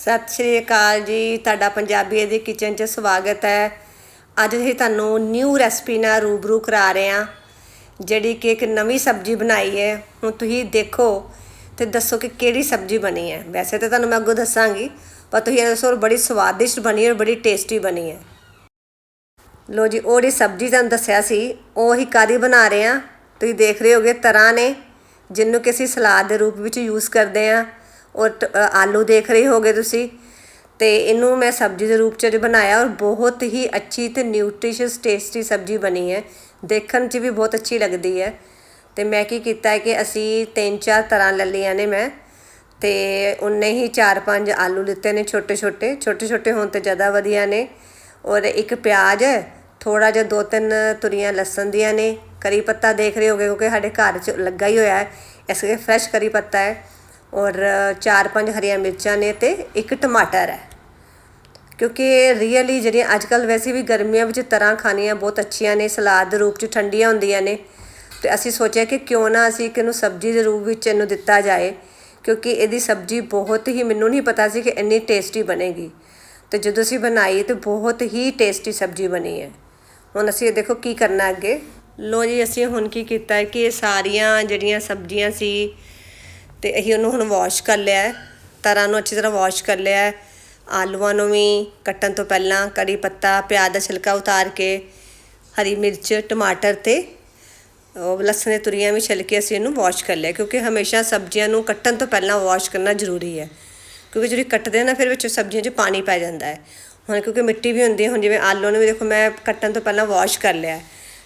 ਸਤਿ ਸ਼੍ਰੀ ਅਕਾਲ ਜੀ। ਤੁਹਾਡਾ ਪੰਜਾਬੀ ਦੀ ਕਿਚਨ 'ਚ ਸਵਾਗਤ ਹੈ। ਅੱਜ ਅਸੀਂ ਤੁਹਾਨੂੰ ਨਿਊ ਰੈਸਪੀ ਨਾਲ ਰੂਬਰੂ ਕਰਾ ਰਹੇ ਹਾਂ, ਜਿਹੜੀ ਕਿ ਇੱਕ ਨਵੀਂ ਸਬਜ਼ੀ ਬਣਾਈ ਹੈ। ਹੁਣ ਤੁਸੀਂ ਦੇਖੋ ਤੇ ਦੱਸੋ ਕਿ ਕਿਹੜੀ ਸਬਜ਼ੀ ਬਣੀ ਹੈ। ਵੈਸੇ ਤਾਂ ਤੁਹਾਨੂੰ ਮੈਂ ਅੱਗੋਂ ਦੱਸਾਂਗੀ, ਪਰ ਤੁਸੀਂ ਇਹ ਦੱਸੋ ਬੜੀ ਸਵਾਦਿਸ਼ਟ ਬਣੀ ਔਰ ਬੜੀ ਟੇਸਟੀ ਬਣੀ ਹੈ। ਲੋ ਜੀ, ਉਹ ਜਿਹੜੀ ਸਬਜ਼ੀ ਤੁਹਾਨੂੰ ਦੱਸਿਆ ਸੀ, ਉਹ ਹੀ ਕਾਦੀ ਬਣਾ ਰਹੇ ਹਾਂ? ਤੁਸੀਂ ਦੇਖ ਰਹੇ ਹੋਗੇ ਤਰ੍ਹਾਂ ਨੇ, ਜਿਹਨੂੰ ਕਿ ਅਸੀਂ ਸਲਾਦ ਦੇ ਰੂਪ ਵਿੱਚ ਯੂਜ਼ ਕਰਦੇ ਹਾਂ। ਔਰ ਆਲੂ ਦੇਖ ਰਹੇ ਹੋਗੇ ਤੁਸੀਂ। ਤੇ ਇਹਨੂੰ ਮੈਂ ਸਬਜ਼ੀ ਦੇ ਰੂਪ ਚ ਬਣਾਇਆ ਔਰ ਬਹੁਤ ਹੀ ਅੱਛੀ ਤੇ ਨਿਊਟ੍ਰੀਸ਼ੀਅਸ ਟੇਸਟੀ ਸਬਜ਼ੀ ਬਣੀ ਹੈ। ਦੇਖਣ 'ਚ ਵੀ ਬਹੁਤ ਅੱਛੀ ਲੱਗਦੀ ਹੈ। ਤੇ ਮੈਂ ਕੀ ਕੀਤਾ ਹੈ ਕਿ ਅਸੀਂ ਤਿੰਨ ਚਾਰ ਤਰ੍ਹਾਂ ਲੈ ਲਈਆਂ ਨੇ ਮੈਂ। ਤੇ ਉਹਨੇ ਹੀ ਚਾਰ ਪੰਜ ਆਲੂ ਲਿੱਤੇ ਨੇ ਛੋਟੇ ਛੋਟੇ। ਛੋਟੇ ਛੋਟੇ ਹੋਣ ਤੇ ਜ਼ਿਆਦਾ ਵਧੀਆ ਨੇ। ਔਰ ਇੱਕ ਪਿਆਜ਼ ਹੈ ਥੋੜਾ ਜਿਹਾ ਦੋ ਤਿੰਨ ਤੁਰੀਆਂ ਲਸਣ ਦੀਆਂ ਨੇ। ਕਰੀ ਪੱਤਾ ਦੇਖ ਰਹੇ ਹੋਗੇ ਕਿਉਂਕਿ ਸਾਡੇ ਘਰ 'ਚ ਲੱਗਾ ਹੀ ਹੋਇਆ ਹੈ। ਇਸ ਕਰਕੇ ਫਰੈਸ਼ ਕਰੀ ਪੱਤਾ ਹੈ। ਔਰ ਚਾਰ ਪੰਜ ਹਰੀਆਂ ਮਿਰਚਾਂ ਨੇ ਤੇ ਇੱਕ ਟਮਾਟਰ ਹੈ। ਕਿਉਂਕਿ ਰੀਅਲੀ ਜਿਹੜੀਆਂ ਅੱਜ ਕੱਲ ਵੈਸੇ ਵੀ ਗਰਮੀਆਂ ਵਿੱਚ ਤਰ੍ਹਾਂ ਖਾਣੀਆਂ ਬਹੁਤ ਅੱਛੀਆਂ ਨੇ, ਸਲਾਦ ਦੇ ਰੂਪ 'ਚ ਠੰਡੀਆਂ ਹੁੰਦੀਆਂ ਨੇ। ਤੇ ਅਸੀਂ ਸੋਚਿਆ ਕਿ ਕਿਉਂ ਨਾ ਅਸੀਂ ਕਿ ਇਹਨੂੰ ਸਬਜ਼ੀ ਦੇ ਰੂਪ ਵਿੱਚ ਇਹਨੂੰ ਦਿੱਤਾ ਜਾਏ, ਕਿਉਂਕਿ ਇਹਦੀ ਸਬਜ਼ੀ ਬਹੁਤ ਹੀ ਮੈਨੂੰ ਨਹੀਂ ਪਤਾ ਸੀ ਕਿ ਇੰਨੀ ਟੇਸਟੀ ਬਣੇਗੀ। ਤੇ ਜਦੋਂ ਅਸੀਂ ਬਣਾਈ ਤੇ ਬਹੁਤ ਹੀ ਟੇਸਟੀ ਸਬਜ਼ੀ ਬਣੀ ਹੈ। ਹੁਣ ਅਸੀਂ ਇਹ ਦੇਖੋ ਕੀ ਕਰਨਾ ਅੱਗੇ। ਲੋ ਜੀ, ਅਸੀਂ ਹੁਣ ਕੀ ਕੀਤਾ ਕਿ ਇਹ ਸਾਰੀਆਂ ਜਿਹੜੀਆਂ ਸਬਜ਼ੀਆਂ ਸੀ ਤੇ ਅਸੀਂ ਉਹਨੂੰ ਹੁਣ ਵਾਸ਼ ਕਰ ਲਿਆ ਹੈ। ਤਰ੍ਹਾਂ ਨੂੰ ਅੱਛੀ ਤਰ੍ਹਾਂ ਵਾਸ਼ ਕਰ ਲਿਆ ਹੈ। ਆਲੂਆਂ ਨੂੰ ਵੀ ਕੱਟਣ ਤੋਂ ਪਹਿਲਾਂ ਕੜੀ ਪੱਤਾ ਪਿਆਜ਼ ਦਾ ਛਿਲਕਾ ਉਤਾਰ ਕੇ ਹਰੀ ਮਿਰਚ ਟਮਾਟਰ ਤੇ ਉਹ ਲਸਣ ਦੀਆਂ ਤੁਰੀਆਂ ਵੀ ਛਿਲਕੇ ਅਸੀਂ ਇਹਨੂੰ ਵਾਸ਼ ਕਰ ਲਿਆ ਕਿਉਂਕਿ ਹਮੇਸ਼ਾ ਸਬਜ਼ੀਆਂ ਨੂੰ ਕੱਟਣ ਤੋਂ ਪਹਿਲਾਂ ਵਾਸ਼ ਕਰਨਾ ਜ਼ਰੂਰੀ ਹੈ। ਕਿਉਂਕਿ ਜਿਹੜੀ ਕੱਟਦੇ ਆ ਨਾ ਫਿਰ ਵਿੱਚ ਸਬਜ਼ੀਆਂ 'ਚ ਪਾਣੀ ਪੈ ਜਾਂਦਾ ਹੈ। ਹੁਣ ਕਿਉਂਕਿ ਮਿੱਟੀ ਵੀ ਹੁੰਦੀ ਹੈ ਹੁਣ ਜਿਵੇਂ ਆਲੂ ਨੂੰ ਵੀ ਦੇਖੋ ਮੈਂ ਕੱਟਣ ਤੋਂ ਪਹਿਲਾਂ ਵਾਸ਼ ਕਰ ਲਿਆ ਹੈ,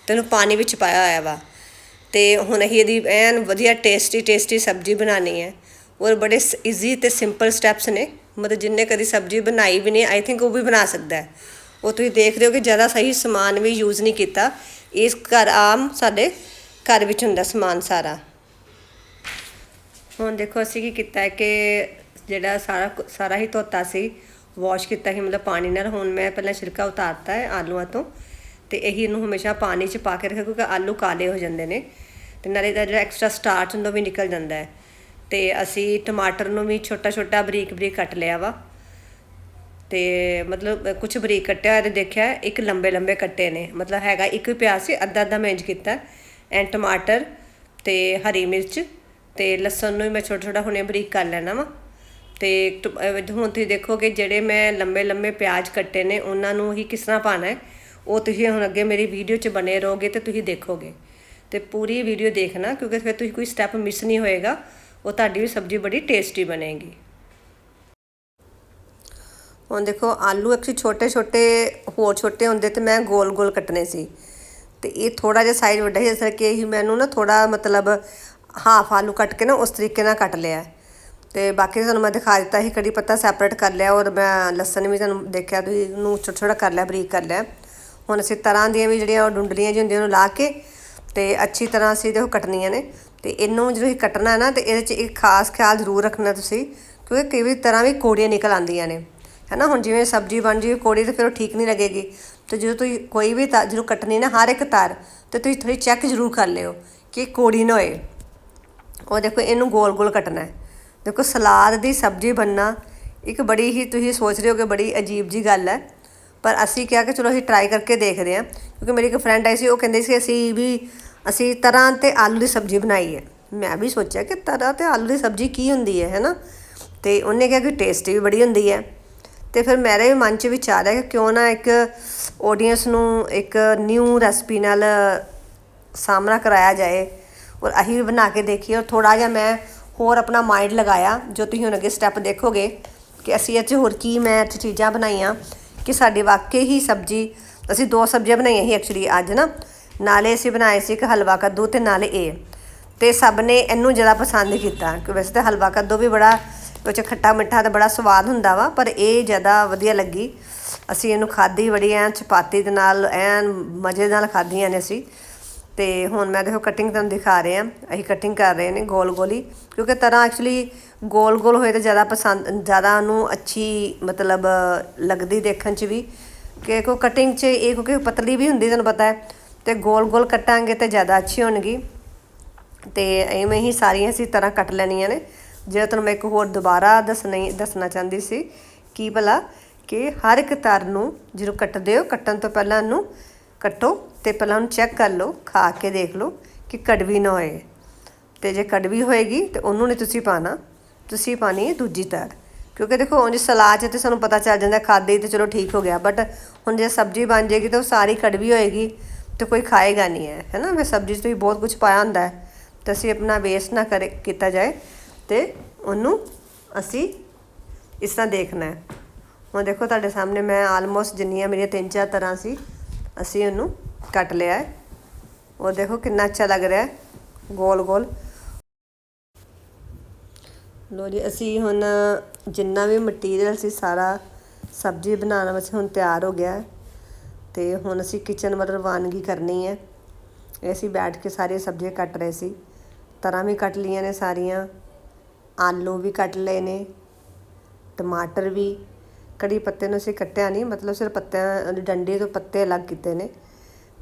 ਤੇ ਉਹਨੂੰ ਪਾਣੀ ਵਿੱਚ ਪਾਇਆ ਹੋਇਆ ਵਾ। ਤੇ ਹੁਣ ਅਸੀਂ ਇਹਦੀ ਐਨ ਵਧੀਆ ਟੇਸਟੀ ਟੇਸਟੀ ਸਬਜ਼ੀ ਬਣਾਉਣੀ ਹੈ। ਔਰ ਬੜੇ ਈਜ਼ੀ ਤੇ ਸਿੰਪਲ ਸਟੈਪਸ ਨੇ। ਮਤਲਬ ਜਿੰਨੇ ਕਦੀ ਸਬਜ਼ੀ ਬਣਾਈ ਵੀ ਨਹੀਂ ਆਈ ਥਿੰਕ ਉਹ ਵੀ ਬਣਾ ਸਕਦਾ ਹੈ। ਉਹ ਤੁਸੀਂ ਦੇਖ ਰਹੇ ਹੋ ਕਿ ਜ਼ਿਆਦਾ ਸਹੀ ਸਮਾਨ ਵੀ ਯੂਜ਼ ਨਹੀਂ ਕੀਤਾ। ਇਸ ਘਰ ਆਮ ਸਾਡੇ ਘਰ ਵਿੱਚ ਹੁੰਦਾ ਸਮਾਨ ਸਾਰਾ। ਹੁਣ ਦੇਖੋ ਅਸੀਂ ਕੀ ਕੀਤਾ ਹੈ ਕਿ ਜਿਹੜਾ ਸਾਰਾ ਕੁ- ਸਾਰਾ ਹੀ ਧੋਤਾ ਸੀ। ਵਾਸ਼ ਕੀਤਾ ਸੀ, ਮਤਲਬ ਪਾਣੀ ਨਾਲ। ਹੁਣ ਮੈਂ ਪਹਿਲਾਂ ਛਿਲਕਾ ਉਤਾਰਤਾ ਹੈ ਆਲੂਆਂ ਤੋਂ। ਤੇ ਇਹੀ ਇਹਨੂੰ ਹਮੇਸ਼ਾ ਪਾਣੀ 'ਚ ਪਾ ਕੇ ਰੱਖਿਆ, ਕਿਉਂਕਿ ਆਲੂ ਕਾਲੇ ਹੋ ਜਾਂਦੇ ਨੇ। ਤੇ ਨਾਲੇ ਦਾ ਜਿਹੜਾ ਐਕਸਟਰਾ ਸਟਾਰਚ ਹੁੰਦਾ ਉਹ ਵੀ ਨਿਕਲ ਜਾਂਦਾ ਹੈ। ਤੇ ਅਸੀਂ ਟਮਾਟਰ ਨੂੰ ਵੀ ਛੋਟਾ ਛੋਟਾ ਬਰੀਕ ਬਰੀਕ ਕੱਟ ਲਿਆ ਵਾ। ਤੇ ਮਤਲਬ ਕੁਝ ਬਰੀਕ ਕੱਟਿਆ ਹੋਇਆ ਤੇ ਦੇਖਿਆ ਇੱਕ ਲੰਬੇ ਲੰਬੇ ਕੱਟੇ ਨੇ। ਮਤਲਬ ਹੈਗਾ ਇੱਕ ਪਿਆਜ਼ ਸੀ ਅੱਧਾ ਅੱਧਾ ਮੈਂ ਇੰਜ ਕੀਤਾ। ਐਂਡ ਟਮਾਟਰ ਤੇ ਹਰੀ ਮਿਰਚ ਤੇ ਲਸਣ ਨੂੰ ਵੀ ਮੈਂ ਛੋਟਾ ਛੋਟਾ ਹੁਣੇ ਬਰੀਕ ਕਰ ਲੈਣਾ ਵਾ। ਤੇ ਟ- ਹੁਣ ਤੁਸੀਂ ਦੇਖੋਗੇ ਜਿਹੜੇ ਮੈਂ ਲੰਬੇ ਲੰਬੇ ਪਿਆਜ਼ ਕੱਟੇ ਨੇ, ਉਹਨਾਂ ਨੂੰ ਹੀ ਕਿਸ ਤਰ੍ਹਾਂ ਪਾਣਾ ਹੈ, ਉਹ ਤੁਸੀਂ ਹੁਣ ਅੱਗੇ ਮੇਰੀ ਵੀਡੀਓ 'ਚ ਬਣੇ ਰਹੋਗੇ ਤੇ ਤੁਸੀਂ ਦੇਖੋਗੇ। ਤੇ ਪੂਰੀ ਵੀਡੀਓ ਦੇਖਣਾ, ਕਿਉਂਕਿ ਫਿਰ ਤੁਸੀਂ ਕੋਈ ਸਟੈਪ ਮਿਸ ਨਹੀਂ ਹੋਏਗਾ, ਉਹ ਤੁਹਾਡੀ ਵੀ ਸਬਜ਼ੀ ਬੜੀ ਟੇਸਟੀ ਬਣੇਗੀ। ਹੁਣ ਦੇਖੋ, ਆਲੂ ਐਕਚੁਅਲੀ ਛੋਟੇ ਛੋਟੇ, ਹੋਰ ਛੋਟੇ ਹੁੰਦੇ ਤੇ ਮੈਂ ਗੋਲ ਗੋਲ ਕੱਟਨੇ ਸੀ। ਤੇ ਇਹ ਥੋੜਾ ਜਿਹਾ ਸਾਈਜ਼ ਵੱਡਾ ਸੀ, ਇਸ ਕਰਕੇ ਹੀ ਮੈਨੂੰ ਨਾ ਥੋੜਾ ਮਤਲਬ ਹਾਫ ਆਲੂ ਕੱਟ ਕੇ ਨਾ ਉਸ ਤਰੀਕੇ ਨਾਲ ਕੱਟ ਲਿਆ। ਹੈ। ਤੇ ਬਾਕੀ ਤੁਹਾਨੂੰ ਮੈਂ ਦਿਖਾ ਦਿੱਤਾ ਸੀ, ਕੜੀ ਪੱਤਾ ਸੈਪਰੇਟ ਕਰ ਲਿਆ, ਔਰ ਮੈਂ ਲਸਣ ਵੀ ਤੁਹਾਨੂੰ ਦੇਖਿਆ, ਤੁਸੀਂ ਉਹਨੂੰ ਛੋਟਾ ਛੋਟਾ ਕਰ ਲਿਆ, ਬਰੀਕ ਕਰ ਲਿਆ। ਹੁਣ ਅਸੀਂ ਤਰ੍ਹਾਂ ਦੀਆਂ ਵੀ ਜਿਹੜੀਆਂ ਉਹ ਡੁੰਡਲੀਆਂ ਜਿਹੀ ਹੁੰਦੀਆਂ, ਉਹਨੂੰ ਲਾ ਕੇ ਤੇ ਅੱਛੀ ਤਰ੍ਹਾਂ ਅਸੀਂ ਦੇਖੋ ਕੱਟਣੀਆਂ ਨੇ ਤੇ ਇਹਨੂੰ ਜਦੋਂ ਅਸੀਂ ਕੱਟਣਾ ਨਾ ਤੇ ਇਹਦੇ 'ਚ ਇੱਕ ਖਾਸ ਖਿਆਲ ਜ਼ਰੂਰ ਰੱਖਣਾ ਤੁਸੀਂ, ਕਿਉਂਕਿ ਕਈ ਵੀ ਤਰ੍ਹਾਂ ਵੀ ਕੋੜੀਆਂ ਨਿਕਲ ਆਉਂਦੀਆਂ ਨੇ। ਹੈਨਾ, ਹੁਣ ਜਿਵੇਂ ਸਬਜ਼ੀ ਬਣ ਜਾਵੇ ਕੋੜੀ ਤੇ ਫਿਰ ਉਹ ਠੀਕ ਨਹੀਂ ਲੱਗੇਗੀ। ਤੇ ਜਦੋਂ ਤੁਸੀਂ ਕੋਈ ਵੀ ਤਾਰ ਜਦੋਂ ਕੱਟਣੀ ਨਾ ਹਰ ਇੱਕ ਤਾਰ, ਤੇ ਤੁਸੀਂ ਥੋੜੀ ਚੈੱਕ ਜ਼ਰੂਰ ਕਰ ਲਿਓ ਕਿ ਕੋੜੀ ਨਾ ਹੋਏ। ਉਹ ਦੇਖੋ ਇਹਨੂੰ ਗੋਲ ਗੋਲ ਕੱਟਣਾ ਹੈ। ਦੇਖੋ ਸਲਾਦ ਦੀ ਸਬਜ਼ੀ ਬਣਨਾ ਇੱਕ ਬੜੀ ਹੀ ਤੁਸੀਂ ਸੋਚ ਰਹੇ ਹੋ ਕਿ ਬੜੀ ਅਜੀਬ ਜੀ ਗੱਲ ਹੈ। ਪਰ ਅਸੀਂ ਕਿਹਾ ਕਿ ਚਲੋ ਅਸੀਂ ਟਰਾਈ ਕਰਕੇ ਦੇਖਦੇ ਹਾਂ, ਕਿਉਂਕਿ ਮੇਰੀ ਇੱਕ ਫਰੈਂਡ ਆਈ ਸੀ, ਉਹ ਕਹਿੰਦੇ ਸੀ ਅਸੀਂ ਵੀ ਅਸੀਂ ਤਰ੍ਹਾਂ ਤੇ ਆਲੂ ਦੀ ਸਬਜ਼ੀ ਬਣਾਈ ਹੈ। ਮੈਂ ਵੀ ਸੋਚਿਆ ਕਿ ਤਰ੍ਹਾਂ ਤੇ ਆਲੂ ਦੀ ਸਬਜ਼ੀ ਕੀ ਹੁੰਦੀ ਹੈ ਹੈਨਾ ਤੇ ਉਹਨੇ ਕਿਹਾ ਕਿ ਟੇਸਟੀ ਵੀ ਬੜੀ ਹੁੰਦੀ ਹੈ। ਤੇ ਫਿਰ ਮੇਰੇ ਵੀ ਮਨ 'ਚ ਵਿਚਾਰ ਹੈ ਕਿ ਕਿਉਂ ਨਾ ਇੱਕ ਆਡੀਅנס ਨੂੰ ਇੱਕ ਨਿਊ ਰੈਸਪੀ ਨਾਲ ਸਾਹਮਣਾ ਕਰਾਇਆ ਜਾਏ ਔਰ ਅਸੀਂ ਵੀ ਬਣਾ ਕੇ ਦੇਖੀਏ ਔਰ ਥੋੜਾ ਜਿਹਾ ਮੈਂ ਹੋਰ ਆਪਣਾ ਮਾਈਂਡ ਲਗਾਇਆ, ਜੋ ਤੁਸੀਂ ਹੁਣ ਅੱਗੇ ਸਟੈਪ ਦੇਖੋਗੇ ਕਿ ਅਸੀਂ ਇਹ 'ਚ ਹੋਰ ਕੀ ਮੈਂ ਇੱਥੇ ਚੀਜ਼ਾਂ ਬਣਾਈਆਂ ਕਿ ਸਾਡੀ ਵਾਕਈ ਹੀ ਸਬਜ਼ੀ, ਅਸੀਂ ਦੋ ਸਬਜ਼ੀਆਂ ਬਣਾਈਆਂ ਸੀ ਐਕਚੁਅਲੀ ਅੱਜ ਨਾ? ਨਾਲੇ ਅਸੀਂ ਬਣਾਏ ਸੀ ਇੱਕ ਹਲਵਾ ਕੱਦੂ ਤੇ ਨਾਲੇ ਇਹ। ਤੇ ਸਭ ਨੇ ਇਹਨੂੰ ਜ਼ਿਆਦਾ ਪਸੰਦ ਕੀਤਾ, ਕਿ ਵੈਸੇ ਤਾਂ ਹਲਵਾ ਕੱਦੂ ਵੀ ਬੜਾ ਉਹ 'ਚ ਖੱਟਾ ਮਿੱਠਾ ਤੇ ਬੜਾ ਸਵਾਦ ਹੁੰਦਾ ਵਾ, ਪਰ ਇਹ ਜ਼ਿਆਦਾ ਵਧੀਆ ਲੱਗੀ। ਅਸੀਂ ਇਹਨੂੰ ਖਾਧੀ ਬੜੀ ਐਨ, ਚਪਾਤੀ ਦੇ ਨਾਲ ਐਨ, ਮਜ਼ੇ ਨਾਲ ਖਾਧੀਆਂ ਨੇ ਅਸੀਂ। ਤੇ ਹੁਣ ਮੈਂ ਦੇਖੋ ਕਟਿੰਗ ਤੁਹਾਨੂੰ ਦਿਖਾ ਰਹੇ। ਆ ਅਸੀਂ ਕਟਿੰਗ ਕਰ ਰਹੇ ਨੇ ਗੋਲ ਗੋਲੀ, ਕਿਉਂਕਿ ਤਰ੍ਹਾਂ ਐਕਚੁਅਲੀ ਗੋਲ ਗੋਲ ਹੋਏ ਤਾਂ ਜ਼ਿਆਦਾ ਪਸੰਦ, ਜ਼ਿਆਦਾ ਉਹਨੂੰ ਅੱਛੀ ਮਤਲਬ ਲੱਗਦੀ ਦੇਖਣ 'ਚ ਵੀ। ਕਿ ਕੋ ਕਟਿੰਗ 'ਚ ਇਹ ਕਿਉਂਕਿ ਪਤਲੀ ਵੀ ਹੁੰਦੀ, ਤੁਹਾਨੂੰ ਪਤਾ ਹੈ। ਤੇ ਗੋਲ ਗੋਲ ਕੱਟਾਂਗੇ ਤੇ ਜ਼ਿਆਦਾ ਅੱਛੀ ਹੋਣਗੀ। ਤੇ ਐਵੇਂ ਹੀ ਸਾਰੀਆਂ ਅਸੀਂ ਤਰ੍ਹਾਂ ਕੱਟ ਲੈਣੀਆਂ ਨੇ। ਜਿਹੜਾ ਤੁਹਾਨੂੰ ਮੈਂ ਇੱਕ ਹੋਰ ਦੁਬਾਰਾ ਦੱਸਣੀ, ਦੱਸਣਾ ਚਾਹੁੰਦੀ ਸੀ ਕੀ ਭਲਾ ਕਿ ਹਰ ਇੱਕ ਤਰ ਨੂੰ ਜਦੋਂ ਕੱਟਦੇ ਹੋ, ਕੱਟਣ ਤੋਂ ਪਹਿਲਾਂ ਇਹਨੂੰ ਕੱਟੋ ਤੇ ਪਹਿਲਾਂ ਉਹਨੂੰ ਚੈੱਕ ਕਰ ਲਓ, ਖਾ ਕੇ ਦੇਖ ਲਓ ਕਿ ਕੜਵੀ ਨਾ ਹੋਏ। ਤੇ ਜੇ ਕੜਵੀ ਹੋਏਗੀ ਤੇ ਉਹਨੂੰ ਨਹੀਂ ਤੁਸੀਂ ਪਾਣਾ, ਤੁਸੀਂ ਪਾਣੀ ਹੈ ਦੂਜੀ ਤਰ। ਕਿਉਂਕਿ ਦੇਖੋ ਉਂਝ ਸਲਾਦ 'ਚ ਤੇ ਸਾਨੂੰ ਪਤਾ ਚੱਲ ਜਾਂਦਾ, ਖਾਦੇ ਤੇ ਚਲੋ ਠੀਕ ਹੋ ਗਿਆ ਬਟ ਹੁਣ ਜੇ ਸਬਜ਼ੀ ਬਣ ਜਾਏਗੀ ਤਾਂ ਉਹ ਸਾਰੀ ਕੜਵੀ ਹੋਏਗੀ। ਤੇ ਕੋਈ ਖਾਏਗਾ ਨਹੀਂ ਹੈ ਹੈ ਨਾ? ਮੈਂ ਸਬਜ਼ੀ 'ਚ ਵੀ ਬਹੁਤ ਕੁਝ ਪਾਇਆ ਹੁੰਦਾ ਹੈ। ਤੇ ਅਸੀਂ ਆਪਣਾ ਵੇਸਟ ਨਾ ਕਰੇ, ਕੀਤਾ ਜਾਏ ਤੇ ਉਹਨੂੰ ਅਸੀਂ ਇਸ ਤਰ੍ਹਾਂ ਦੇਖਣਾ ਹੈ। ਹੁਣ ਦੇਖੋ ਤੁਹਾਡੇ ਸਾਹਮਣੇ ਮੈਂ ਆਲਮੋਸਟ ਜਿੰਨੀਆਂ ਮੇਰੀਆਂ ਤਿੰਨ ਚਾਰ ਤਰ੍ਹਾਂ ਸੀ, ਅਸੀਂ ਉਹਨੂੰ ਕੱਟ ਲਿਆ ਹੈ। ਉਹ ਦੇਖੋ ਕਿੰਨਾ ਅੱਛਾ ਲੱਗ ਰਿਹਾ ਹੈ, ਗੋਲ ਗੋਲ। ਲੋ ਜੀ, ਅਸੀਂ ਹੁਣ ਜਿੰਨਾ ਵੀ ਮਟੀਰੀਅਲ ਸੀ, ਸਾਰਾ ਸਬਜ਼ੀ ਬਣਾਉਣ ਵਾਸਤੇ ਹੁਣ ਤਿਆਰ ਹੋ ਗਿਆ ਹੈ। ਤੇ ਹੁਣ ਅਸੀਂ ਕਿਚਨ ਵੱਲ ਰਵਾਨਗੀ ਕਰਨੀ ਹੈ। ਇਹ ਅਸੀਂ ਬੈਠ ਕੇ ਸਾਰੀਆਂ ਸਬਜ਼ੀਆਂ ਕੱਟ ਰਹੇ ਸੀ। ਤਰ੍ਹਾਂ ਵੀ ਕੱਟ ਲਈਆਂ ਨੇ ਸਾਰੀਆਂ। ਆਲੂ ਵੀ ਕੱਟ ਲਏ ਨੇ। ਟਮਾਟਰ ਵੀ। ਕੜੀ ਪੱਤੇ ਨੂੰ ਅਸੀਂ ਕੱਟਿਆ ਨਹੀਂ, ਮਤਲਬ ਸਿਰ ਪੱਤਿਆਂ, ਡੰਡੇ ਤੋਂ ਪੱਤੇ ਅਲੱਗ ਕੀਤੇ ਨੇ।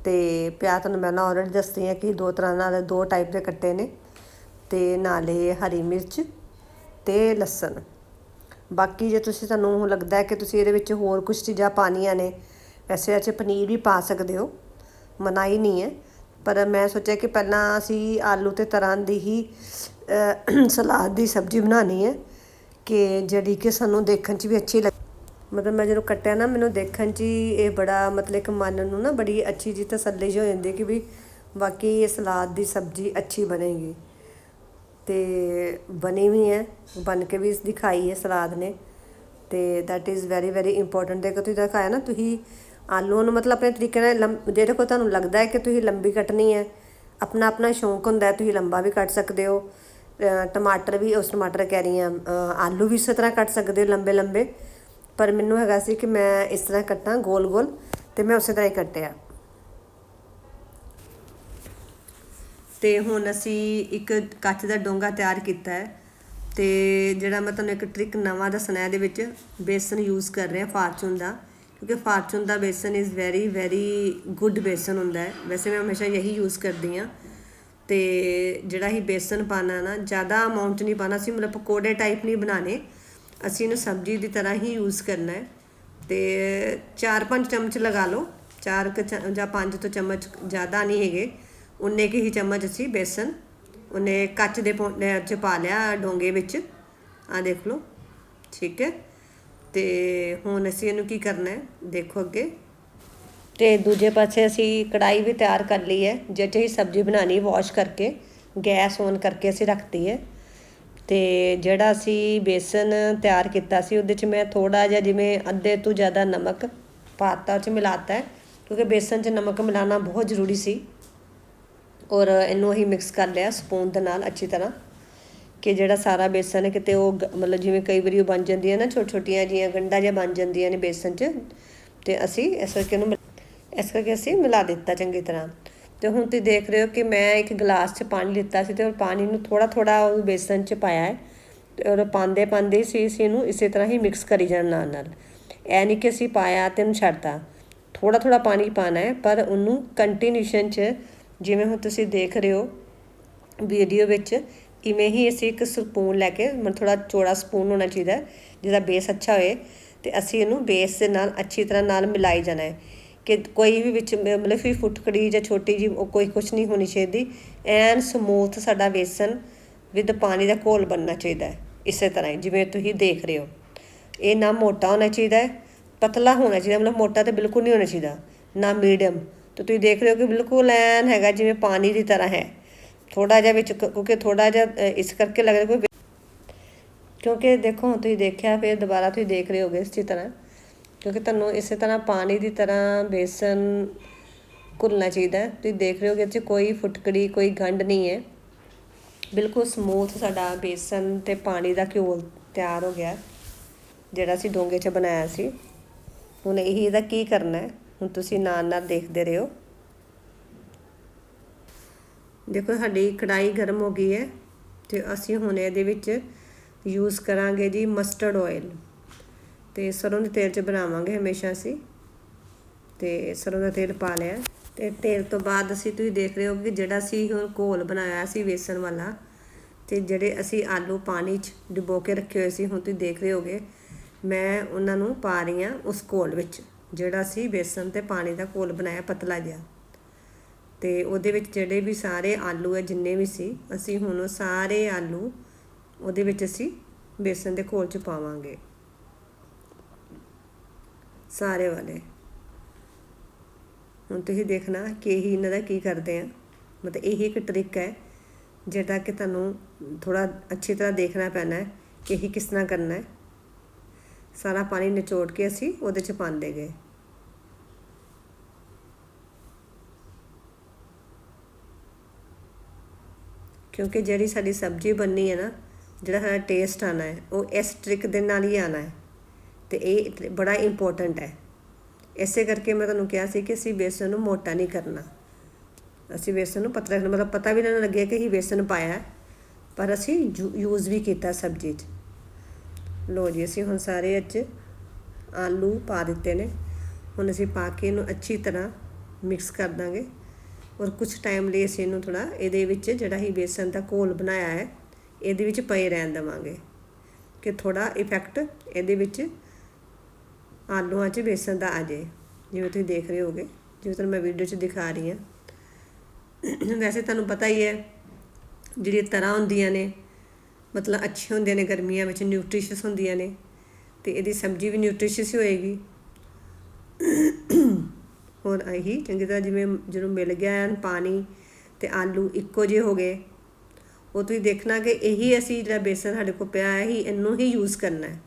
ਤੇ ਪਿਆਜ਼ ਤੁਹਾਨੂੰ ਮੈਂ ਨਾ ਆਲਰੇਡੀ ਦੱਸਦੀ ਹਾਂ ਕਿ ਦੋ ਤਰ੍ਹਾਂ ਨਾਲ ਦੋ ਟਾਈਪ ਦੇ ਕੱਟੇ ਨੇ। ਤੇ ਨਾਲੇ ਹਰੀ ਮਿਰਚ ਤੇ ਲਸਣ। ਬਾਕੀ ਜੇ ਤੁਸੀਂ ਤੁਹਾਨੂੰ ਲੱਗਦਾ ਹੈ ਕਿ ਤੁਸੀਂ ਇਹਦੇ ਵਿੱਚ ਹੋਰ ਕੁਝ ਚੀਜ਼ਾਂ ਪਾਣੀਆਂ ਨੇ ਵੈਸੇ ਅੱਛੇ ਪਨੀਰ ਵੀ ਪਾ ਸਕਦੇ ਹੋ। ਮਨਾਈ ਨਹੀਂ ਹੈ। ਪਰ ਮੈਂ ਸੋਚਿਆ ਕਿ ਪਹਿਲਾਂ ਅਸੀਂ ਆਲੂ ਅਤੇ ਤਰ੍ਹਾਂ ਦੀ ਹੀ ਸਲਾਦ ਦੀ ਸਬਜ਼ੀ ਬਣਾਉਣੀ ਹੈ ਕਿ ਜਿਹੜੀ ਕਿ ਸਾਨੂੰ ਦੇਖਣ 'ਚ ਵੀ ਅੱਛੀ ਲੱਗ ਮਤਲਬ ਮੈਂ ਜਦੋਂ ਕੱਟਿਆ ਨਾ, ਮੈਨੂੰ ਦੇਖਣ 'ਚ ਹੀ ਇਹ ਬੜਾ ਮਤਲਬ ਇੱਕ ਮਨ ਨੂੰ ਨਾ ਬੜੀ ਅੱਛੀ ਜੀ ਤਸੱਲੀ ਜਿਹੀ ਹੋ ਜਾਂਦੀ ਕਿ ਵੀ ਵਾਕਈ ਇਹ ਸਲਾਦ ਦੀ ਸਬਜ਼ੀ ਅੱਛੀ ਬਣੇਗੀ। ਤੇ ਬਣੀ ਵੀ ਹੈ, ਬਣ ਕੇ ਵੀ ਦਿਖਾਈ ਹੈ ਸਲਾਦ ਨੇ। ਤੇ that is very very important ਦੇਖੋ ਤੁਸੀਂ ਦਿਖਾਇਆ ਨਾ, ਤੁਸੀਂ ਆਲੂਆਂ ਨੂੰ ਮਤਲਬ ਆਪਣੇ ਤਰੀਕੇ ਨਾਲ ਲੰਬ- ਜੇ ਦੇਖੋ ਤੁਹਾਨੂੰ ਲੱਗਦਾ ਹੈ ਕਿ ਤੁਸੀਂ ਲੰਬੀ ਕੱਟਣੀ ਹੈ, ਆਪਣਾ ਆਪਣਾ ਸ਼ੌਂਕ ਹੁੰਦਾ ਹੈ, ਤੁਸੀਂ ਲੰਬਾ ਵੀ ਕੱਟ ਸਕਦੇ ਹੋ। ਟਮਾਟਰ ਵੀ, ਉਸ ਟਮਾਟਰ ਕਹਿ ਰਹੀ ਹਾਂ ਆਲੂ ਵੀ ਇਸੇ ਤਰ੍ਹਾਂ ਕੱਟ ਸਕਦੇ ਹੋ, ਲੰਬੇ ਲੰਬੇ। ਪਰ ਮੈਨੂੰ ਹੈਗਾ ਸੀ ਕਿ ਮੈਂ ਇਸ ਤਰ੍ਹਾਂ ਕੱਟਾਂ ਗੋਲ ਗੋਲ ਤੇ ਮੈਂ ਉਸੇ ਤਰ੍ਹਾਂ ਹੀ ਕੱਟਿਆ। ਤੇ ਹੁਣ ਅਸੀਂ ਇੱਕ ਕੱਚ ਦਾ ਡੋਂਗਾ ਤਿਆਰ ਕੀਤਾ ਹੈ ਤੇ ਜਿਹੜਾ ਮੈਂ ਤੁਹਾਨੂੰ ਇੱਕ ਟ੍ਰਿਕ ਨਵਾਂ ਦੱਸਣਾ ਹੈ ਇਹਦੇ ਵਿੱਚ, ਬੇਸਨ ਯੂਜ਼ ਕਰ ਰਹੇ ਹਾਂ ਫਾਰਚੂਨ ਦਾ। ਕਿਉਂਕਿ ਫਾਰਚੂਨ ਦਾ ਬੇਸਨ ਇਜ਼ ਵੈਰੀ ਵੈਰੀ ਗੁੱਡ ਬੇਸਨ ਹੁੰਦਾ ਹੈ। ਵੈਸੇ ਮੈਂ ਹਮੇਸ਼ਾ ਇਹੀ ਯੂਜ਼ ਕਰਦੀ ਹਾਂ। ਤੇ ਜਿਹੜਾ ਹੀ ਬੇਸਨ ਪਾਣਾ ਨਾ, ਜ਼ਿਆਦਾ ਅਮਾਉਂਟ ਨਹੀਂ ਪਾਣਾ ਸੀ ਮਤਲਬ ਪਕੌੜੇ ਟਾਈਪ ਨਹੀਂ ਬਣਾਣੇ ਅਸੀਂ ਇਹਨੂੰ ਸਬਜ਼ੀ ਦੀ ਤਰ੍ਹਾਂ ਹੀ ਯੂਜ਼ ਕਰਨਾ ਹੈ। ਤੇ 4-5 ਚਮਚ ਲਗਾ ਲਓ। 4 ਜਾਂ 5 ਤੋਂ ਚਮਚ ਜ਼ਿਆਦਾ ਨਹੀਂ ਹੈਗੇ। ਉਨੇ ਕੁ ਹੀ ਚਮਚ ਅਸੀਂ ਬੇਸਨ ਉਹਨੇ ਕੱਚ ਦੇ 'ਚ ਪਾ ਲਿਆ ਡੋਂਗੇ ਵਿੱਚ। ਆ ਦੇਖ ਲਓ। ਠੀਕ ਹੈ। ਤੇ ਹੁਣ ਅਸੀਂ ਇਹਨੂੰ ਕੀ ਕਰਨਾ ਹੈ? ਦੇਖੋ ਅੱਗੇ। ਤੇ ਦੂਜੇ ਪਾਸੇ ਅਸੀਂ ਕੜਾਈ ਵੀ ਤਿਆਰ ਕਰ ਲਈ ਹੈ। ਜਿਹ 'ਚ ਹੀ ਸਬਜ਼ੀ ਬਣਾਣੀ ਵਾਸ਼ ਕਰਕੇ, ਗੈਸ ਔਨ ਕਰਕੇ ਅਸੀਂ ਰੱਖਤੀ ਹੈ। ਤੇ ਜਿਹੜਾ ਅਸੀਂ ਬੇਸਨ ਤਿਆਰ ਕੀਤਾ ਸੀ, ਉਹਦੇ 'ਚ ਮੈਂ ਥੋੜਾ ਜਿਹਾ ਜਿਵੇਂ ਅੱਧੇ ਤੋਂ ਜ਼ਿਆਦਾ ਨਮਕ ਪਾਤਾ, ਉਹ 'ਚ ਮਿਲਾਤਾ ਹੈ। ਕਿਉਂਕਿ ਬੇਸਨ 'ਚ ਨਮਕ ਮਿਲਾਉਣਾ ਬਹੁਤ ਜ਼ਰੂਰੀ ਸੀ। ਔਰ ਇਹਨੂੰ ਅਸੀਂ ਮਿਕਸ ਕਰ ਲਿਆ ਸਪੂਨ ਦੇ ਨਾਲ, ਅੱਛੀ ਤਰ੍ਹਾਂ। ਕਿ ਜਿਹੜਾ ਸਾਰਾ ਬੇਸਨ ਹੈ ਕਿਤੇ ਉਹ ਗ- ਮਤਲਬ ਜਿਵੇਂ ਕਈ ਵਾਰੀ ਉਹ ਬਣ ਜਾਂਦੀਆਂ ਨਾ ਛੋਟ ਛੋਟੀਆਂ ਜੀਆਂ ਗੰਡਾ ਜਿਹਾ ਬਣ ਜਾਂਦੀਆਂ ਨੇ ਬੇਸਨ 'ਚ। ਤੇ ਅਸੀਂ ਇਸ ਕਰਕੇ ਉਹਨੂੰ ਮਿਲ- ਇਸ ਕਰਕੇ ਅਸੀਂ ਮਿਲਾ ਦਿੱਤਾ ਚੰਗੀ ਤਰ੍ਹਾਂ। ਤੇ ਹੁਣ ਤੁਸੀਂ ਦੇਖ ਰਹੇ ਹੋ ਕਿ ਮੈਂ ਇੱਕ ਗਲਾਸ 'ਚ ਪਾਣੀ ਲਿੱਤਾ ਸੀ ਤੇ ਉਹ ਪਾਣੀ ਨੂੰ ਥੋੜਾ ਥੋੜਾ ਉਹ ਬੇਸਨ 'ਚ ਪਾਇਆ ਹੈ। ਔਰ ਉਹ ਪਾਉਂਦੇ ਪਾਉਂਦੇ ਸੀ ਅਸੀਂ ਇਹਨੂੰ ਇਸੇ ਤਰ੍ਹਾਂ ਹੀ ਮਿਕਸ ਕਰੀ ਜਾਣ ਨਾਲ ਨਾਲ। ਇਹ ਨਹੀਂ ਕਿ ਅਸੀਂ ਪਾਇਆ ਤੇ ਉਹਨੂੰ ਛੱਡਤਾ। ਥੋੜਾ ਥੋੜਾ ਪਾਣੀ ਪਾਣਾ ਹੈ, ਪਰ ਉਹਨੂੰ ਕੰਟੀਨਿਊਸ਼ਨ 'ਚ ਜਿਵੇਂ ਹੁਣ ਤੁਸੀਂ ਦੇਖ ਰਹੇ ਹੋ ਵੀਡੀਓ ਵਿੱਚ ਇਵੇਂ ਹੀ ਅਸੀਂ ਇੱਕ ਸਪੂਨ ਲੈ ਕੇ, ਮਤਲਬ ਥੋੜਾ ਚੌੜਾ ਸਪੂਨ ਹੋਣਾ ਚਾਹੀਦਾ, ਜਿਹਦਾ ਬੇਸ ਅੱਛਾ ਹੋਏ ਤੇ ਅਸੀਂ ਇਹਨੂੰ ਬੇਸ ਦੇ ਨਾਲ ਅੱਛੀ ਤਰ੍ਹਾਂ ਨਾਲ ਮਿਲਾਈ ਜਾਣਾ ਹੈ। ਕਿ ਕੋਈ ਵੀ ਵਿੱਚ, ਮਤਲਬ ਵੀ ਫੁੱਟਕੜੀ ਜਾਂ ਛੋਟੀ ਜੀ ਕੋਈ ਕੁਝ ਨਹੀਂ ਹੋਣੀ ਚਾਹੀਦੀ। ਐਨ ਸਮੂਥ ਸਾਡਾ ਬੇਸਨ ਵਿਦ ਪਾਣੀ ਦਾ ਘੋਲ ਬਣਨਾ ਚਾਹੀਦਾ ਹੈ, ਇਸੇ ਤਰ੍ਹਾਂ ਹੀ, ਜਿਵੇਂ ਤੁਸੀਂ ਦੇਖ ਰਹੇ ਹੋ। ਇਹ ਨਾ ਮੋਟਾ ਹੋਣਾ ਚਾਹੀਦਾ ਹੈ, ਪਤਲਾ ਹੋਣਾ ਚਾਹੀਦਾ, ਮਤਲਬ ਮੋਟਾ ਤਾਂ ਬਿਲਕੁਲ ਨਹੀਂ ਹੋਣਾ ਚਾਹੀਦਾ, ਨਾ ਮੀਡੀਅਮ ਤੇ ਤੁਸੀਂ ਦੇਖ ਰਹੇ ਹੋ ਕਿ ਬਿਲਕੁਲ ਐਨ ਹੈਗਾ, ਜਿਵੇਂ ਪਾਣੀ ਦੀ ਤਰ੍ਹਾਂ ਹੈ। ਥੋੜਾ ਜਿਹਾ ਵਿੱਚ ਕ- ਕਿਉਂਕਿ ਥੋੜਾ ਜਿਹਾ ਇਸ ਕਰਕੇ ਲੱਗ ਰਿਹਾ ਕੋਈ ਕਿਉਂਕਿ ਦੇਖੋ ਹੁਣ ਤੁਸੀਂ ਦੇਖਿਆ ਫਿਰ ਦੁਬਾਰਾ ਤੁਸੀਂ ਦੇਖ ਰਹੇ ਹੋਗੇ ਇਸੇ ਤਰ੍ਹਾਂ, ਕਿਉਂਕਿ ਤੁਹਾਨੂੰ ਇਸੇ ਤਰ੍ਹਾਂ ਪਾਣੀ ਦੀ ਤਰ੍ਹਾਂ ਬੇਸਨ ਘੁਲਣਾ ਚਾਹੀਦਾ ਤੁਸੀਂ ਦੇਖ ਰਹੇ ਹੋਗੇ ਕਿ ਇਹ 'ਚ ਕੋਈ ਫੁਟਕੜੀ, ਕੋਈ ਗੰਢ ਨਹੀਂ ਹੈ। ਬਿਲਕੁਲ ਸਮੂਥ ਸਾਡਾ ਬੇਸਨ ਤੇ ਪਾਣੀ ਦਾ ਘੋਲ ਤਿਆਰ ਹੋ ਗਿਆ ਜਿਹੜਾ ਅਸੀਂ ਡੋਂਗੇ 'ਚ ਬਣਾਇਆ ਸੀ। ਹੁਣ ਇਹੀ ਇਹਦਾ ਕੀ ਕਰਨਾ ਹੈ? ਹੁਣ ਤੁਸੀਂ ਨਾਲ ਨਾਲ ਦੇਖਦੇ ਰਹੋ। ਦੇਖੋ ਸਾਡੀ ਕੜਾਈ ਗਰਮ ਹੋ ਗਈ ਹੈ ਤੇ ਅਸੀਂ ਹੁਣ ਇਹਦੇ ਵਿੱਚ ਯੂਜ਼ ਕਰਾਂਗੇ ਜੀ ਮਸਟਰਡ ਆਇਲ ਤੇ ਸਰੋਂ ਦੇ ਤੇਲ 'ਚ ਬਣਾਵਾਂਗੇ ਹਮੇਸ਼ਾ ਅਸੀਂ। ਤੇ ਸਰੋਂ ਦਾ ਤੇਲ ਪਾ ਲਿਆ। ਤੇ ਤੇਲ ਤੋਂ ਬਾਅਦ ਅਸੀਂ ਤੁਸੀਂ ਦੇਖ ਰਹੇ ਹੋ ਕਿ ਜਿਹੜਾ ਅਸੀਂ ਹੁਣ ਘੋਲ ਬਣਾਇਆ ਸੀ ਵੇਸਣ ਵਾਲਾ, ਤੇ ਜਿਹੜੇ ਅਸੀਂ ਆਲੂ ਪਾਣੀ 'ਚ ਡੁਬੋ ਕੇ ਰੱਖੇ ਹੋਏ ਸੀ, ਹੁਣ ਤੁਸੀਂ ਦੇਖ ਰਹੇ ਹੋਗੇ, ਮੈਂ ਉਹਨਾਂ ਨੂੰ ਪਾ ਰਹੀ ਹਾਂ ਉਸ ਘੋਲ ਵਿੱਚ, ਜਿਹੜਾ ਅਸੀਂ ਵੇਸਣ ਤੇ ਪਾਣੀ ਦਾ ਘੋਲ ਬਣਾਇਆ ਪਤਲਾ ਜਿਹਾ। ਤੇ ਉਹਦੇ ਵਿੱਚ ਜਿਹੜੇ ਵੀ ਸਾਰੇ ਆਲੂ ਹੈ, ਜਿੰਨੇ ਵੀ ਸੀ, ਅਸੀਂ ਹੁਣ ਉਹ ਸਾਰੇ ਆਲੂ ਉਹਦੇ ਵਿੱਚ ਅਸੀਂ ਬੇਸਨ ਦੇ ਘੋਲ 'ਚ ਪਾਵਾਂਗੇ। ਸਾਰੇ ਵਾਲੇ। ਹੁਣ ਤੁਸੀਂ ਦੇਖਣਾ ਕਿ ਇਹੀ ਇਹਨਾਂ ਦਾ ਕੀ ਕਰਦੇ ਆ। ਮਤਲਬ ਇਹੀ ਇੱਕ ਟ੍ਰਿਕ ਹੈ, ਜਿਹੜਾ ਕਿ ਤੁਹਾਨੂੰ ਥੋੜਾ ਅੱਛੀ ਤਰ੍ਹਾਂ ਦੇਖਣਾ ਪੈਣਾ ਹੈ ਕਿ ਇਹ ਕਿਸ ਤਰ੍ਹਾਂ ਕਰਨਾ ਹੈ। ਸਾਰਾ ਪਾਣੀ ਨਿਚੋੜ ਕੇ ਅਸੀਂ ਉਹਦੇ 'ਚ ਪਾਉਂਦੇ ਗਏ। ਕਿਉਂਕਿ ਜਿਹੜੀ ਸਾਡੀ ਸਬਜ਼ੀ ਬਣਨੀ ਹੈ ਨਾ, ਜਿਹੜਾ ਸਾਡਾ ਟੇਸਟ ਆਣਾ ਹੈ, ਉਹ ਇਸ ਟ੍ਰਿਕ ਦੇ ਨਾਲ ਹੀ ਆਣਾ ਹੈ। ਤੇ ਇਹ ਬੜਾ ਇੰਪੋਰਟੈਂਟ ਹੈ। ਇਸੇ ਕਰਕੇ ਮੈਂ ਤੁਹਾਨੂੰ ਕਿਹਾ ਸੀ ਕਿ ਅਸੀਂ ਬੇਸਨ ਨੂੰ ਮੋਟਾ ਨਹੀਂ ਕਰਨਾ। ਅਸੀਂ ਬੇਸਨ ਨੂੰ ਪਤਲਾ ਮਤਲਬ ਪਤਾ ਵੀ ਨਾ ਲੱਗੇ ਕਿ ਹੀ ਬੇਸਨ ਪਾਇਆ ਪਰ ਅਸੀਂ ਯੂਜ਼ ਵੀ ਕੀਤਾ ਸਬਜ਼ੀ 'ਚ। ਲੋ ਜੀ, ਅਸੀਂ ਹੁਣ ਸਾਰੇ ਅੱਜ ਆਲੂ ਪਾ ਦਿੱਤੇ ਨੇ। ਹੁਣ ਅਸੀਂ ਪਾ ਕੇ ਇਹਨੂੰ ਅੱਛੀ ਤਰ੍ਹਾਂ ਮਿਕਸ ਕਰ ਦਾਂਗੇ। ਔਰ ਕੁਝ ਟਾਈਮ ਲਈ ਅਸੀਂ ਇਹਨੂੰ ਥੋੜਾ ਇਹਦੇ ਵਿੱਚ ਜਿਹੜਾ ਹੀ ਬੇਸਨ ਦਾ ਘੋਲ ਬਣਾਇਆ ਹੈ, ਇਹਦੇ ਵਿੱਚ ਪਏ ਰਹਿਣ ਦੇਵਾਂਗੇ ਕਿ ਥੋੜਾ ਇਫੈਕਟ ਇਹਦੇ ਵਿੱਚ ਆਲੂਆਂ 'ਚ ਬੇਸਨ ਦਾ ਆ ਜਾਏ। ਜਿਵੇਂ ਤੁਸੀਂ ਦੇਖ ਰਹੇ ਹੋਗੇ ਜਿਵੇਂ ਤੁਹਾਨੂੰ ਮੈਂ ਵੀਡੀਓ 'ਚ ਦਿਖਾ ਰਹੀ ਹਾਂ। ਵੈਸੇ ਤੁਹਾਨੂੰ ਪਤਾ ਹੀ ਹੈ, ਜਿਹੜੀਆਂ ਤਰ੍ਹਾਂ ਹੁੰਦੀਆਂ ਨੇ, ਮਤਲਬ ਅੱਛੀਆਂ ਹੁੰਦੀਆਂ ਨੇ, ਗਰਮੀਆਂ ਵਿੱਚ ਨਿਊਟ੍ਰੀਸ਼ੀਅਸ ਹੁੰਦੀਆਂ ਨੇ, ਤੇ ਇਹਦੀ ਸਬਜ਼ੀ ਵੀ ਨਿਊਟ੍ਰੀਸ਼ੀਅਸ ਹੀ ਹੋਏਗੀ। ਹੋਰ ਆਹੀ ਚੰਗੀ ਤਰ੍ਹਾਂ ਜਿਵੇਂ ਜਦੋਂ ਮਿਲ ਗਿਆ ਐਨ ਪਾਣੀ ਤੇ ਆਲੂ ਇੱਕੋ ਜਿਹੇ ਹੋ ਗਏ, ਉਹ ਤੁਸੀਂ ਦੇਖਣਾ ਕਿ ਇਹੀ ਅਸੀਂ ਜਿਹੜਾ ਬੇਸਨ ਸਾਡੇ ਕੋਲ ਪਿਆ ਹੈ ਹੀ ਇਹਨੂੰ ਹੀ ਯੂਜ਼ ਕਰਨਾ ਹੈ।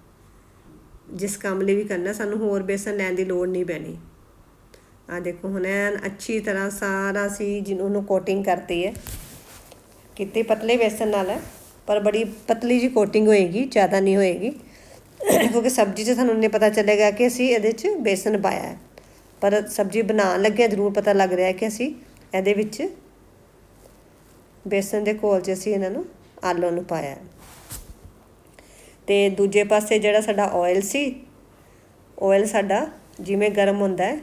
ਜਿਸ ਕੰਮ ਲਈ ਵੀ ਕਰਨਾ, ਸਾਨੂੰ ਹੋਰ ਬੇਸਨ ਲੈਣ ਦੀ ਲੋੜ ਨਹੀਂ ਪੈਣੀ। ਆ ਦੇਖੋ, ਹੁਣ ਐਨ ਅੱਛੀ ਤਰ੍ਹਾਂ ਸਾਰਾ ਸੀ ਜਿਹਨੂੰ ਕੋਟਿੰਗ ਕਰਤੀ ਹੈ, ਕਿਤੇ ਪਤਲੇ ਬੇਸਨ ਨਾਲ ਹੈ, ਪਰ ਬੜੀ ਪਤਲੀ ਜੀ ਕੋਟਿੰਗ ਹੋਏਗੀ, ਜ਼ਿਆਦਾ ਨਹੀਂ ਹੋਏਗੀ। ਕਿਉਂਕਿ ਸਬਜ਼ੀ 'ਚ ਸਾਨੂੰ ਨਹੀਂ ਪਤਾ ਚੱਲੇਗਾ ਕਿ ਅਸੀਂ ਇਹਦੇ 'ਚ ਬੇਸਨ ਪਾਇਆ ਹੈ। ਪਰ ਸਬਜ਼ੀ ਬਣਾਉਣ ਲੱਗਿਆ ਜ਼ਰੂਰ ਪਤਾ ਲੱਗ ਰਿਹਾ ਕਿ ਅਸੀਂ ਇਹਦੇ ਵਿੱਚ ਬੇਸਨ ਦੇ ਘੋਲ 'ਚ ਅਸੀਂ ਇਹਨਾਂ ਨੂੰ ਆਲੂ ਨੂੰ ਪਾਇਆ ਤੇ ਦੂਜੇ ਪਾਸੇ ਜਿਹੜਾ ਸਾਡਾ ਆਇਲ ਸੀ ਆਇਲ ਸਾਡਾ ਜਿਵੇਂ ਗਰਮ ਹੁੰਦਾ ਹੈ,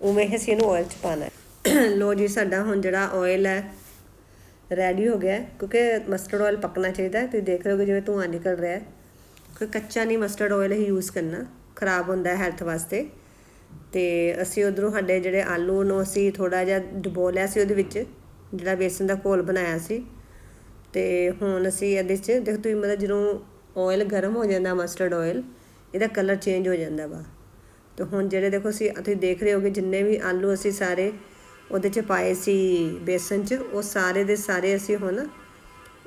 ਉਵੇਂ ਹੀ ਅਸੀਂ ਇਹਨੂੰ ਆਇਲ 'ਚ ਪਾਣਾ ਹੈ। ਲੋ ਜੀ, ਸਾਡਾ ਹੁਣ ਜਿਹੜਾ ਆਇਲ ਹੈ ਰੈਡੀ ਹੋ ਗਿਆ ਕਿਉਂਕਿ ਮਸਟਰਡ ਆਇਲ ਪੱਕਣਾ ਚਾਹੀਦਾ ਤੁਸੀਂ ਦੇਖ ਰਹੇ ਹੋ ਜਿਵੇਂ ਧੂਆਂ ਨਿਕਲ ਰਿਹਾ ਹੈ ਕੋਈ ਕੱਚਾ ਨਹੀਂ ਮਸਟਰਡ ਆਇਲ ਹੀ ਯੂਜ਼ ਕਰਨਾ, ਖਰਾਬ ਹੁੰਦਾ ਹੈ ਹੈਲਥ ਵਾਸਤੇ। ਤੇ ਅਸੀਂ ਉਧਰੋਂ ਸਾਡੇ ਜਿਹੜੇ ਆਲੂ ਨੂੰ ਅਸੀਂ ਥੋੜਾ ਜਿਹਾ ਡਬੋ ਲਿਆ ਸੀ ਉਹਦੇ ਵਿੱਚ, ਜਿਹੜਾ ਬੇਸਨ ਦਾ ਘੋਲ ਬਣਾਇਆ ਸੀ। ਤੇ ਹੁਣ ਅਸੀਂ ਇਹਦੇ 'ਚ, ਦੇਖ ਤੁਸੀਂ ਮਤਲਬ ਜਦੋਂ ਆਇਲ ਗਰਮ ਹੋ ਜਾਂਦਾ ਮਸਟਰਡ ਆਇਲ ਇਹਦਾ ਕਲਰ ਚੇਂਜ ਹੋ ਜਾਂਦਾ ਵਾ। ਤੇ ਹੁਣ ਜਿਹੜੇ ਦੇਖੋ ਅਸੀਂ, ਤੁਸੀਂ ਦੇਖ ਰਹੇ ਹੋਗੇ ਜਿੰਨੇ ਵੀ ਆਲੂ ਅਸੀਂ ਸਾਰੇ ਉਹਦੇ 'ਚ ਪਾਏ ਸੀ ਬੇਸਨ 'ਚ, ਉਹ ਸਾਰੇ ਦੇ ਸਾਰੇ ਅਸੀਂ ਹੁਣ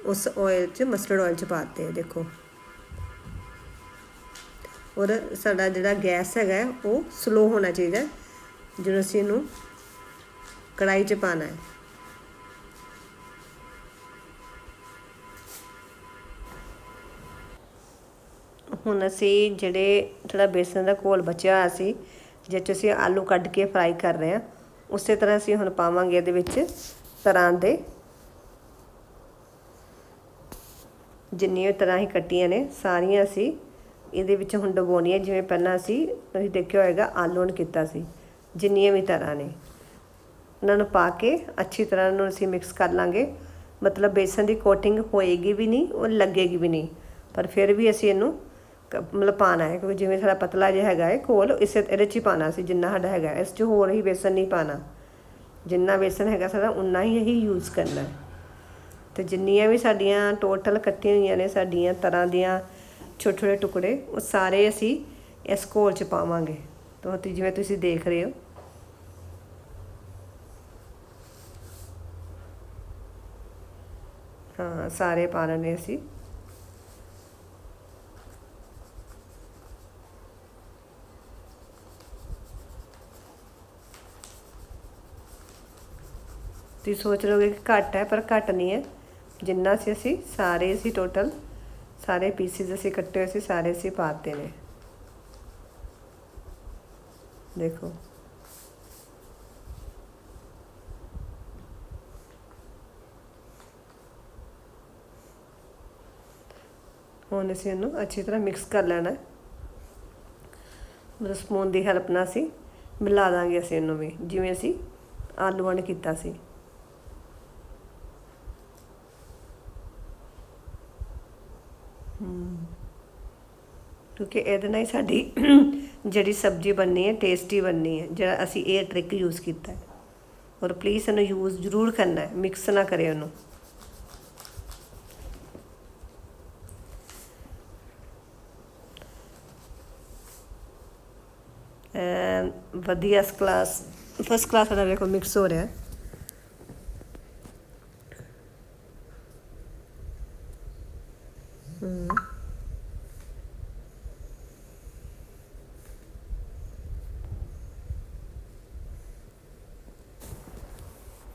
ਉਸ ਆਇਲ 'ਚ ਮਸਟਰਡ ਆਇਲ 'ਚ ਪਾਤੇ ਦੇਖੋ। ਔਰ ਸਾਡਾ ਜਿਹੜਾ ਗੈਸ ਹੈਗਾ ਉਹ ਸਲੋ ਹੋਣਾ ਚਾਹੀਦਾ ਜਦੋਂ ਅਸੀਂ ਇਹਨੂੰ ਕੜਾਈ 'ਚ ਪਾਣਾ ਹੈ। ਹੁਣ ਅਸੀਂ ਜਿਹੜੇ ਥੋੜਾ ਬੇਸਨ ਦਾ ਘੋਲ ਬਚਿਆ ਹੋਇਆ ਸੀ, ਜਿਸ 'ਚ ਅਸੀਂ ਆਲੂ ਕੱਢ ਕੇ ਫਰਾਈ ਕਰ ਰਹੇ ਹਾਂ, ਉਸੇ ਤਰ੍ਹਾਂ ਅਸੀਂ ਹੁਣ ਪਾਵਾਂਗੇ ਇਹਦੇ ਵਿੱਚ ਤਰ੍ਹਾਂ ਦੇ ਜਿੰਨੀਆਂ ਤਰ੍ਹਾਂ ਹੀ ਕੱਟੀਆਂ ਨੇ, ਸਾਰੀਆਂ ਅਸੀਂ ਇਹਦੇ ਵਿੱਚ ਹੁਣ ਡਬੋਣੀਆਂ ਜਿਵੇਂ ਪਹਿਲਾਂ ਅਸੀਂ ਤੁਸੀਂ ਦੇਖਿਆ ਹੋਏਗਾ ਆਲੂਣ ਕੀਤਾ ਸੀ, ਜਿੰਨੀਆਂ ਵੀ ਤਰ੍ਹਾਂ ਨੇ। ਉਹਨਾਂ ਨੂੰ ਪਾ ਕੇ ਅੱਛੀ ਤਰ੍ਹਾਂ ਨੂੰ ਅਸੀਂ ਮਿਕਸ ਕਰ ਲਾਂਗੇ। ਮਤਲਬ ਬੇਸਨ ਦੀ ਕੋਟਿੰਗ ਹੋਏਗੀ ਵੀ ਨਹੀਂ, ਉਹ ਲੱਗੇਗੀ ਵੀ ਨਹੀਂ, ਪਰ ਫਿਰ ਵੀ ਅਸੀਂ ਇਹਨੂੰ ਮਤਲਬ ਪਾਣਾ ਹੈ, ਕਿਉਂਕਿ ਜਿਵੇਂ ਸਾਡਾ ਪਤਲਾ ਜਿਹਾ ਹੈਗਾ ਹੈ ਕੋਲ ਇਸੇ ਇਹਦੇ 'ਚ ਹੀ ਪਾਣਾ ਸੀ ਜਿੰਨਾ ਸਾਡਾ ਹੈਗਾ, ਇਸ 'ਚ ਹੋਰ ਹੀ ਬੇਸਨ ਨਹੀਂ ਪਾਣਾ ਜਿੰਨਾ ਬੇਸਨ ਹੈਗਾ ਸਾਡਾ ਉਨਾ ਹੀ ਹੀ ਯੂਜ਼ ਕਰਨਾ ਹੈ। ਤੇ ਜਿੰਨੀਆਂ ਵੀ ਸਾਡੀਆਂ ਟੋਟਲ ਕੱਟੀਆਂ ਹੋਈਆਂ ਨੇ, ਸਾਡੀਆਂ ਤਰ੍ਹਾਂ ਦੀਆਂ ਛੋਟੇ ਛੋਟੇ ਟੁਕੜੇ ਉਹ ਸਾਰੇ ਅਸੀਂ ਇਸ ਘੋਲ 'ਚ ਪਾਵਾਂਗੇ ਤਾਂ ਜਿਵੇਂ ਤੁਸੀਂ ਦੇਖ ਰਹੇ ਹੋ ਹਾਂ ਸਾਰੇ ਪਾ ਲੈਣੇ ਅਸੀਂ ਤੁਸੀਂ ਸੋਚ ਰਹੋਗੇ ਕਿ ਘੱਟ ਹੈ ਪਰ ਘੱਟ ਨਹੀਂ ਹੈ ਜਿੰਨਾ ਸੀ ਅਸੀਂ ਸਾਰੇ ਅਸੀਂ ਟੋਟਲ ਸਾਰੇ ਪੀਸਿਸ ਅਸੀਂ ਕੱਟੇ ਹੋਏ ਸੀ ਸਾਰੇ ਅਸੀਂ ਪਾਤੇ ਨੇ। ਦੇਖੋ। ਹੁਣ ਅਸੀਂ ਇਹਨੂੰ ਅੱਛੀ ਤਰ੍ਹਾਂ ਮਿਕਸ ਕਰ ਲੈਣਾ। ਮਤਲਬ ਸਪੂਨ ਦੀ ਹੈਲਪ ਨਾਲ ਅਸੀਂ ਮਿਲਾ ਦਾਂਗੇ ਅਸੀਂ ਇਹਨੂੰ ਵੀ। ਜਿਵੇਂ ਅਸੀਂ ਆਲੂਆਂ ਨੇ ਕੀਤਾ ਸੀ। ਕਿਉਂਕਿ ਇਹਦੇ ਨਾਲ ਹੀ ਸਾਡੀ ਜਿਹੜੀ ਸਬਜ਼ੀ ਬਣਨੀ ਹੈ ਟੇਸਟੀ ਬਣਨੀ ਹੈ, ਜਿਹੜਾ ਅਸੀਂ ਇਹ ਟ੍ਰਿਕ ਯੂਜ਼ ਕੀਤਾ ਹੈ। ਔਰ ਪਲੀਜ਼ ਇਹਨੂੰ ਯੂਜ਼ ਜ਼ਰੂਰ ਕਰਨਾ ਹੈ ਮਿਕਸ ਨਾ ਕਰੇ ਉਹਨੂੰ। ਵਧੀਆ ਕਲਾਸ ਫਸਟ ਕਲਾਸ ਸਾਡਾ ਵੇਖੋ ਮਿਕਸ ਹੋ ਰਿਹਾ ਹੈ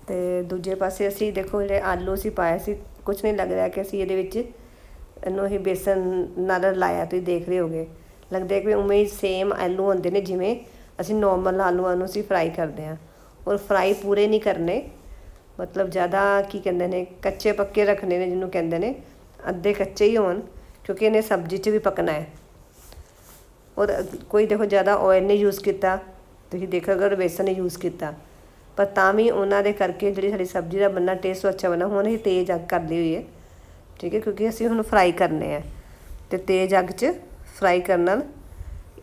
ਤੇ ਦੂਜੇ ਪਾਸੇ ਅਸੀਂ ਦੇਖੋ ਜਿਹੜੇ ਆਲੂ ਅਸੀਂ ਪਾਇਆ ਸੀ ਕੁਝ ਨਹੀਂ ਲੱਗ ਰਿਹਾ ਕਿ ਅਸੀਂ ਇਹਦੇ ਵਿੱਚ ਇਹਨੂੰ ਹੀ ਬੇਸਨ ਨਾਲ ਲਾਇਆ ਤੁਸੀਂ ਦੇਖ ਰਹੇ ਹੋਗੇ। ਲੱਗਦਾ ਕਿ ਉਵੇਂ ਹੀ ਸੇਮ ਆਲੂ ਹੁੰਦੇ ਨੇ, ਜਿਵੇਂ ਅਸੀਂ ਨਾਰਮਲ ਆਲੂਆਂ ਨੂੰ ਅਸੀਂ ਫਰਾਈ ਕਰਦੇ ਹਾਂ। ਔਰ ਫਰਾਈ ਪੂਰੇ ਨਹੀਂ ਕਰਨੇ, ਮਤਲਬ ਜ਼ਿਆਦਾ ਕੀ ਕਹਿੰਦੇ ਨੇ, ਕੱਚੇ ਪੱਕੇ ਰੱਖਣੇ ਨੇ ਜਿਹਨੂੰ ਕਹਿੰਦੇ ਨੇ, ਅੱਧੇ ਕੱਚੇ ਹੀ ਹੋਣ, ਕਿਉਂਕਿ ਇਹਨੇ ਸਬਜ਼ੀ 'ਚ ਵੀ ਪਕਣਾ ਹੈ। ਔਰ ਕੋਈ ਦੇਖੋ ਜ਼ਿਆਦਾ ਆਇਲ ਨਹੀਂ ਯੂਜ਼ ਕੀਤਾ, ਤੁਸੀਂ ਦੇਖੋ ਅਗਰ ਬੇਸਨ ਯੂਜ਼ ਕੀਤਾ। ਪਰ ਤਾਂ ਵੀ ਉਹਨਾਂ ਦੇ ਕਰਕੇ ਜਿਹੜੀ ਸਾਡੀ ਸਬਜ਼ੀ ਦਾ ਬੰਨਾ ਟੇਸਟ ਅੱਛਾ ਬਣਾ, ਹੁਣ ਇਹ ਤੇਜ਼ ਅੱਗ ਕਰ ਲਈ ਹੋਈ ਹੈ, ਠੀਕ ਹੈ, ਕਿਉਂਕਿ ਅਸੀਂ ਹੁਣ ਫਰਾਈ ਕਰਨੇ ਆ ਤੇ ਤੇਜ਼ ਅੱਗ 'ਚ ਫਰਾਈ ਕਰਨ ਨਾਲ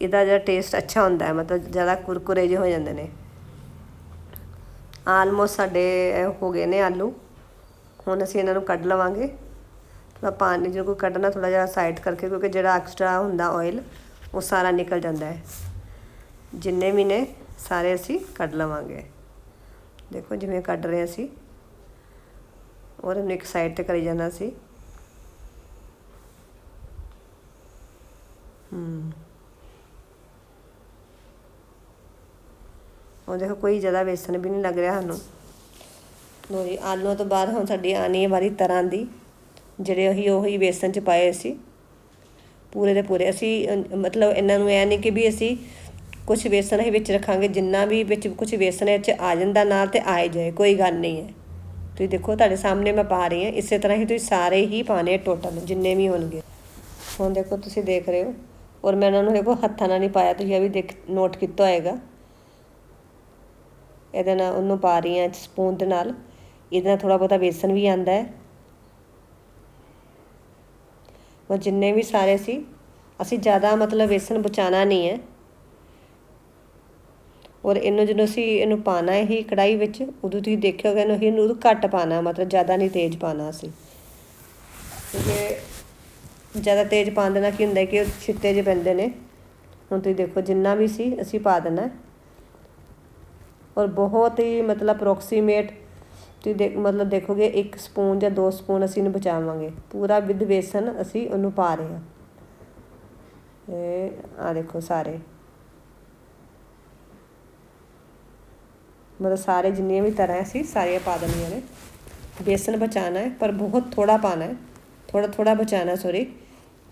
ਇਹਦਾ ਜਿਹੜਾ ਟੇਸਟ ਅੱਛਾ ਹੁੰਦਾ ਹੈ, ਮਤਲਬ ਜ਼ਿਆਦਾ ਕੁਰਕੁਰੇ ਜਿਹੇ ਹੋ ਜਾਂਦੇ ਨੇ। ਆਲਮੋਸਟ ਸਾਡੇ ਹੋ ਗਏ ਨੇ ਆਲੂ, ਹੁਣ ਅਸੀਂ ਇਹਨਾਂ ਨੂੰ ਕੱਢ ਲਵਾਂਗੇ। ਥੋੜਾ ਪਾਣੀ ਜੇ ਕੋਈ ਕੱਢਣਾ ਥੋੜਾ ਜਿਹਾ ਸਾਈਡ ਕਰਕੇ, ਕਿਉਂਕਿ ਜਿਹੜਾ ਐਕਸਟਰਾ ਹੁੰਦਾ ਆਇਲ ਉਹ ਸਾਰਾ ਨਿਕਲ ਜਾਂਦਾ ਹੈ। ਜਿੰਨੇ ਵੀ ਨੇ, ਸਾਰੇ ਅਸੀਂ ਕੱਢ ਲਵਾਂਗੇ। ਦੇਖੋ ਜਿਵੇਂ ਕੱਢ ਰਹੇ ਅਸੀਂ। ਔਰ ਇਹਨੂੰ ਇੱਕ ਸਾਈਡ ਤੇ ਕਰੀ ਜਾਣਾ ਸੀ। ਹੂੰ। ਉਹ ਦੇਖੋ ਕੋਈ ਜ਼ਿਆਦਾ ਵੇਸਣ ਵੀ ਨਹੀਂ ਲੱਗ ਰਿਹਾ ਸਾਨੂੰ। ਲੋ ਜੀ, ਆਲੂਆਂ ਤੋਂ ਬਾਅਦ ਹੁਣ ਸਾਡੀ ਆਣੀ ਹੈ ਵਾਰੀ ਤਰ੍ਹਾਂ ਦੀ। ਜਿਹੜੇ ਉਹੀ ਉਹੀ ਵੇਸਣ ਚ ਪਾਏ ਅਸੀਂ ਪੂਰੇ ਦੇ ਪੂਰੇ ਅਸੀਂ ਮਤਲਬ ਇਹਨਾਂ ਨੂੰ ਐ ਨਹੀਂ ਕਿ ਵੀ ਅਸੀਂ ਕੁਝ ਵੇਸਣ ਹੀ ਵਿੱਚ ਰੱਖਾਂਗੇ, ਜਿੰਨਾ ਵੀ ਵਿੱਚ ਕੁਝ ਵੇਸਣ ਇਹ 'ਚ ਆ ਜਾਂਦਾ ਨਾਲ ਤੇ ਆਏ ਜਾਏ, ਕੋਈ ਗੱਲ ਨਹੀਂ ਹੈ। ਤੁਸੀਂ ਦੇਖੋ, ਤੁਹਾਡੇ ਸਾਹਮਣੇ ਮੈਂ ਪਾ ਰਹੀ ਹਾਂ, ਇਸੇ ਤਰ੍ਹਾਂ ਹੀ ਤੁਸੀਂ ਸਾਰੇ ਹੀ ਪਾਣੇ ਟੋਟਲ ਜਿੰਨੇ ਵੀ ਹੋਣਗੇ। ਹੁਣ ਦੇਖੋ, ਤੁਸੀਂ ਦੇਖ ਰਹੇ ਹੋ, ਔਰ ਮੈਂ ਇਹਨਾਂ ਨੂੰ ਦੇਖੋ, ਹੱਥਾਂ ਨਾਲ ਨਹੀਂ ਪਾਇਆ, ਤੁਸੀਂ ਇਹ ਵੀ ਦੇਖ ਨੋਟ ਕੀਤਾ ਹੋਏਗਾ। ਇਹਦੇ ਨਾਲ ਉਹਨੂੰ ਪਾ ਰਹੀ ਹਾਂ ਸਪੂਨ ਦੇ ਨਾਲ, ਇਹਦੇ ਨਾਲ ਥੋੜਾ ਬਹੁਤਾ ਵੇਸਣ ਵੀ ਆਂਦਾ ਹੈ। ਉਹ ਜਿੰਨੇ ਵੀ ਸਾਰੇ ਸੀ, ਅਸੀਂ ਜ਼ਿਆਦਾ ਮਤਲਬ ਵੇਸਣ ਬਚਾਣਾ ਨਹੀਂ ਹੈ। ਔਰ ਇਹਨੂੰ ਜਦੋਂ ਅਸੀਂ ਇਹਨੂੰ ਪਾਣਾ ਹੀ ਕੜਾਈ ਵਿੱਚ, ਉਦੋਂ ਤੁਸੀਂ ਦੇਖਿਓਗੇ ਇਹਨੂੰ ਇਹਨੂੰ ਉਦੋਂ ਘੱਟ ਪਾਣਾ ਮਤਲਬ ਜ਼ਿਆਦਾ ਨਹੀਂ ਤੇਜ਼ ਪਾਣਾ ਅਸੀਂ। ਕਿਉਂਕਿ ਜ਼ਿਆਦਾ ਤੇਜ਼ ਪਾਉਣ ਦੇ ਨਾਲ ਕੀ ਹੁੰਦਾ ਕਿ ਉਹ ਛਿੱਟੇ ਜਿਹੇ ਪੈਂਦੇ ਨੇ। ਹੁਣ ਤੁਸੀਂ ਦੇਖੋ, ਜਿੰਨਾ ਵੀ ਸੀ, ਅਸੀਂ ਪਾ ਦੇਣਾ ਔਰ ਬਹੁਤ ਹੀ ਮਤਲਬ ਅਪਰੋਕਸੀਮੇਟ ਤੁਸੀਂ ਦੇਖ, ਮਤਲਬ ਦੇਖੋਗੇ, ਇੱਕ ਸਪੂਨ ਜਾਂ ਦੋ ਸਪੂਨ ਅਸੀਂ ਇਹਨੂੰ ਬਚਾਵਾਂਗੇ। ਪੂਰਾ ਵਿਦ ਬੇਸਨ ਅਸੀਂ ਉਹਨੂੰ ਪਾ ਰਹੇ ਹਾਂ। ਇਹ ਆ ਦੇਖੋ ਸਾਰੇ। ਮਤਲਬ ਸਾਰੇ ਜਿੰਨੀਆਂ ਵੀ ਤਰ੍ਹਾਂ ਸੀ, ਸਾਰੀਆਂ ਪਾ ਦੇਣੀਆਂ ਨੇ। ਬੇਸਨ ਬਚਾਣਾ ਹੈ, ਪਰ ਬਹੁਤ ਥੋੜਾ ਪਾਣਾ ਹੈ। ਥੋੜਾ ਥੋੜਾ ਬਚਾਣਾ ਸੋਰੀ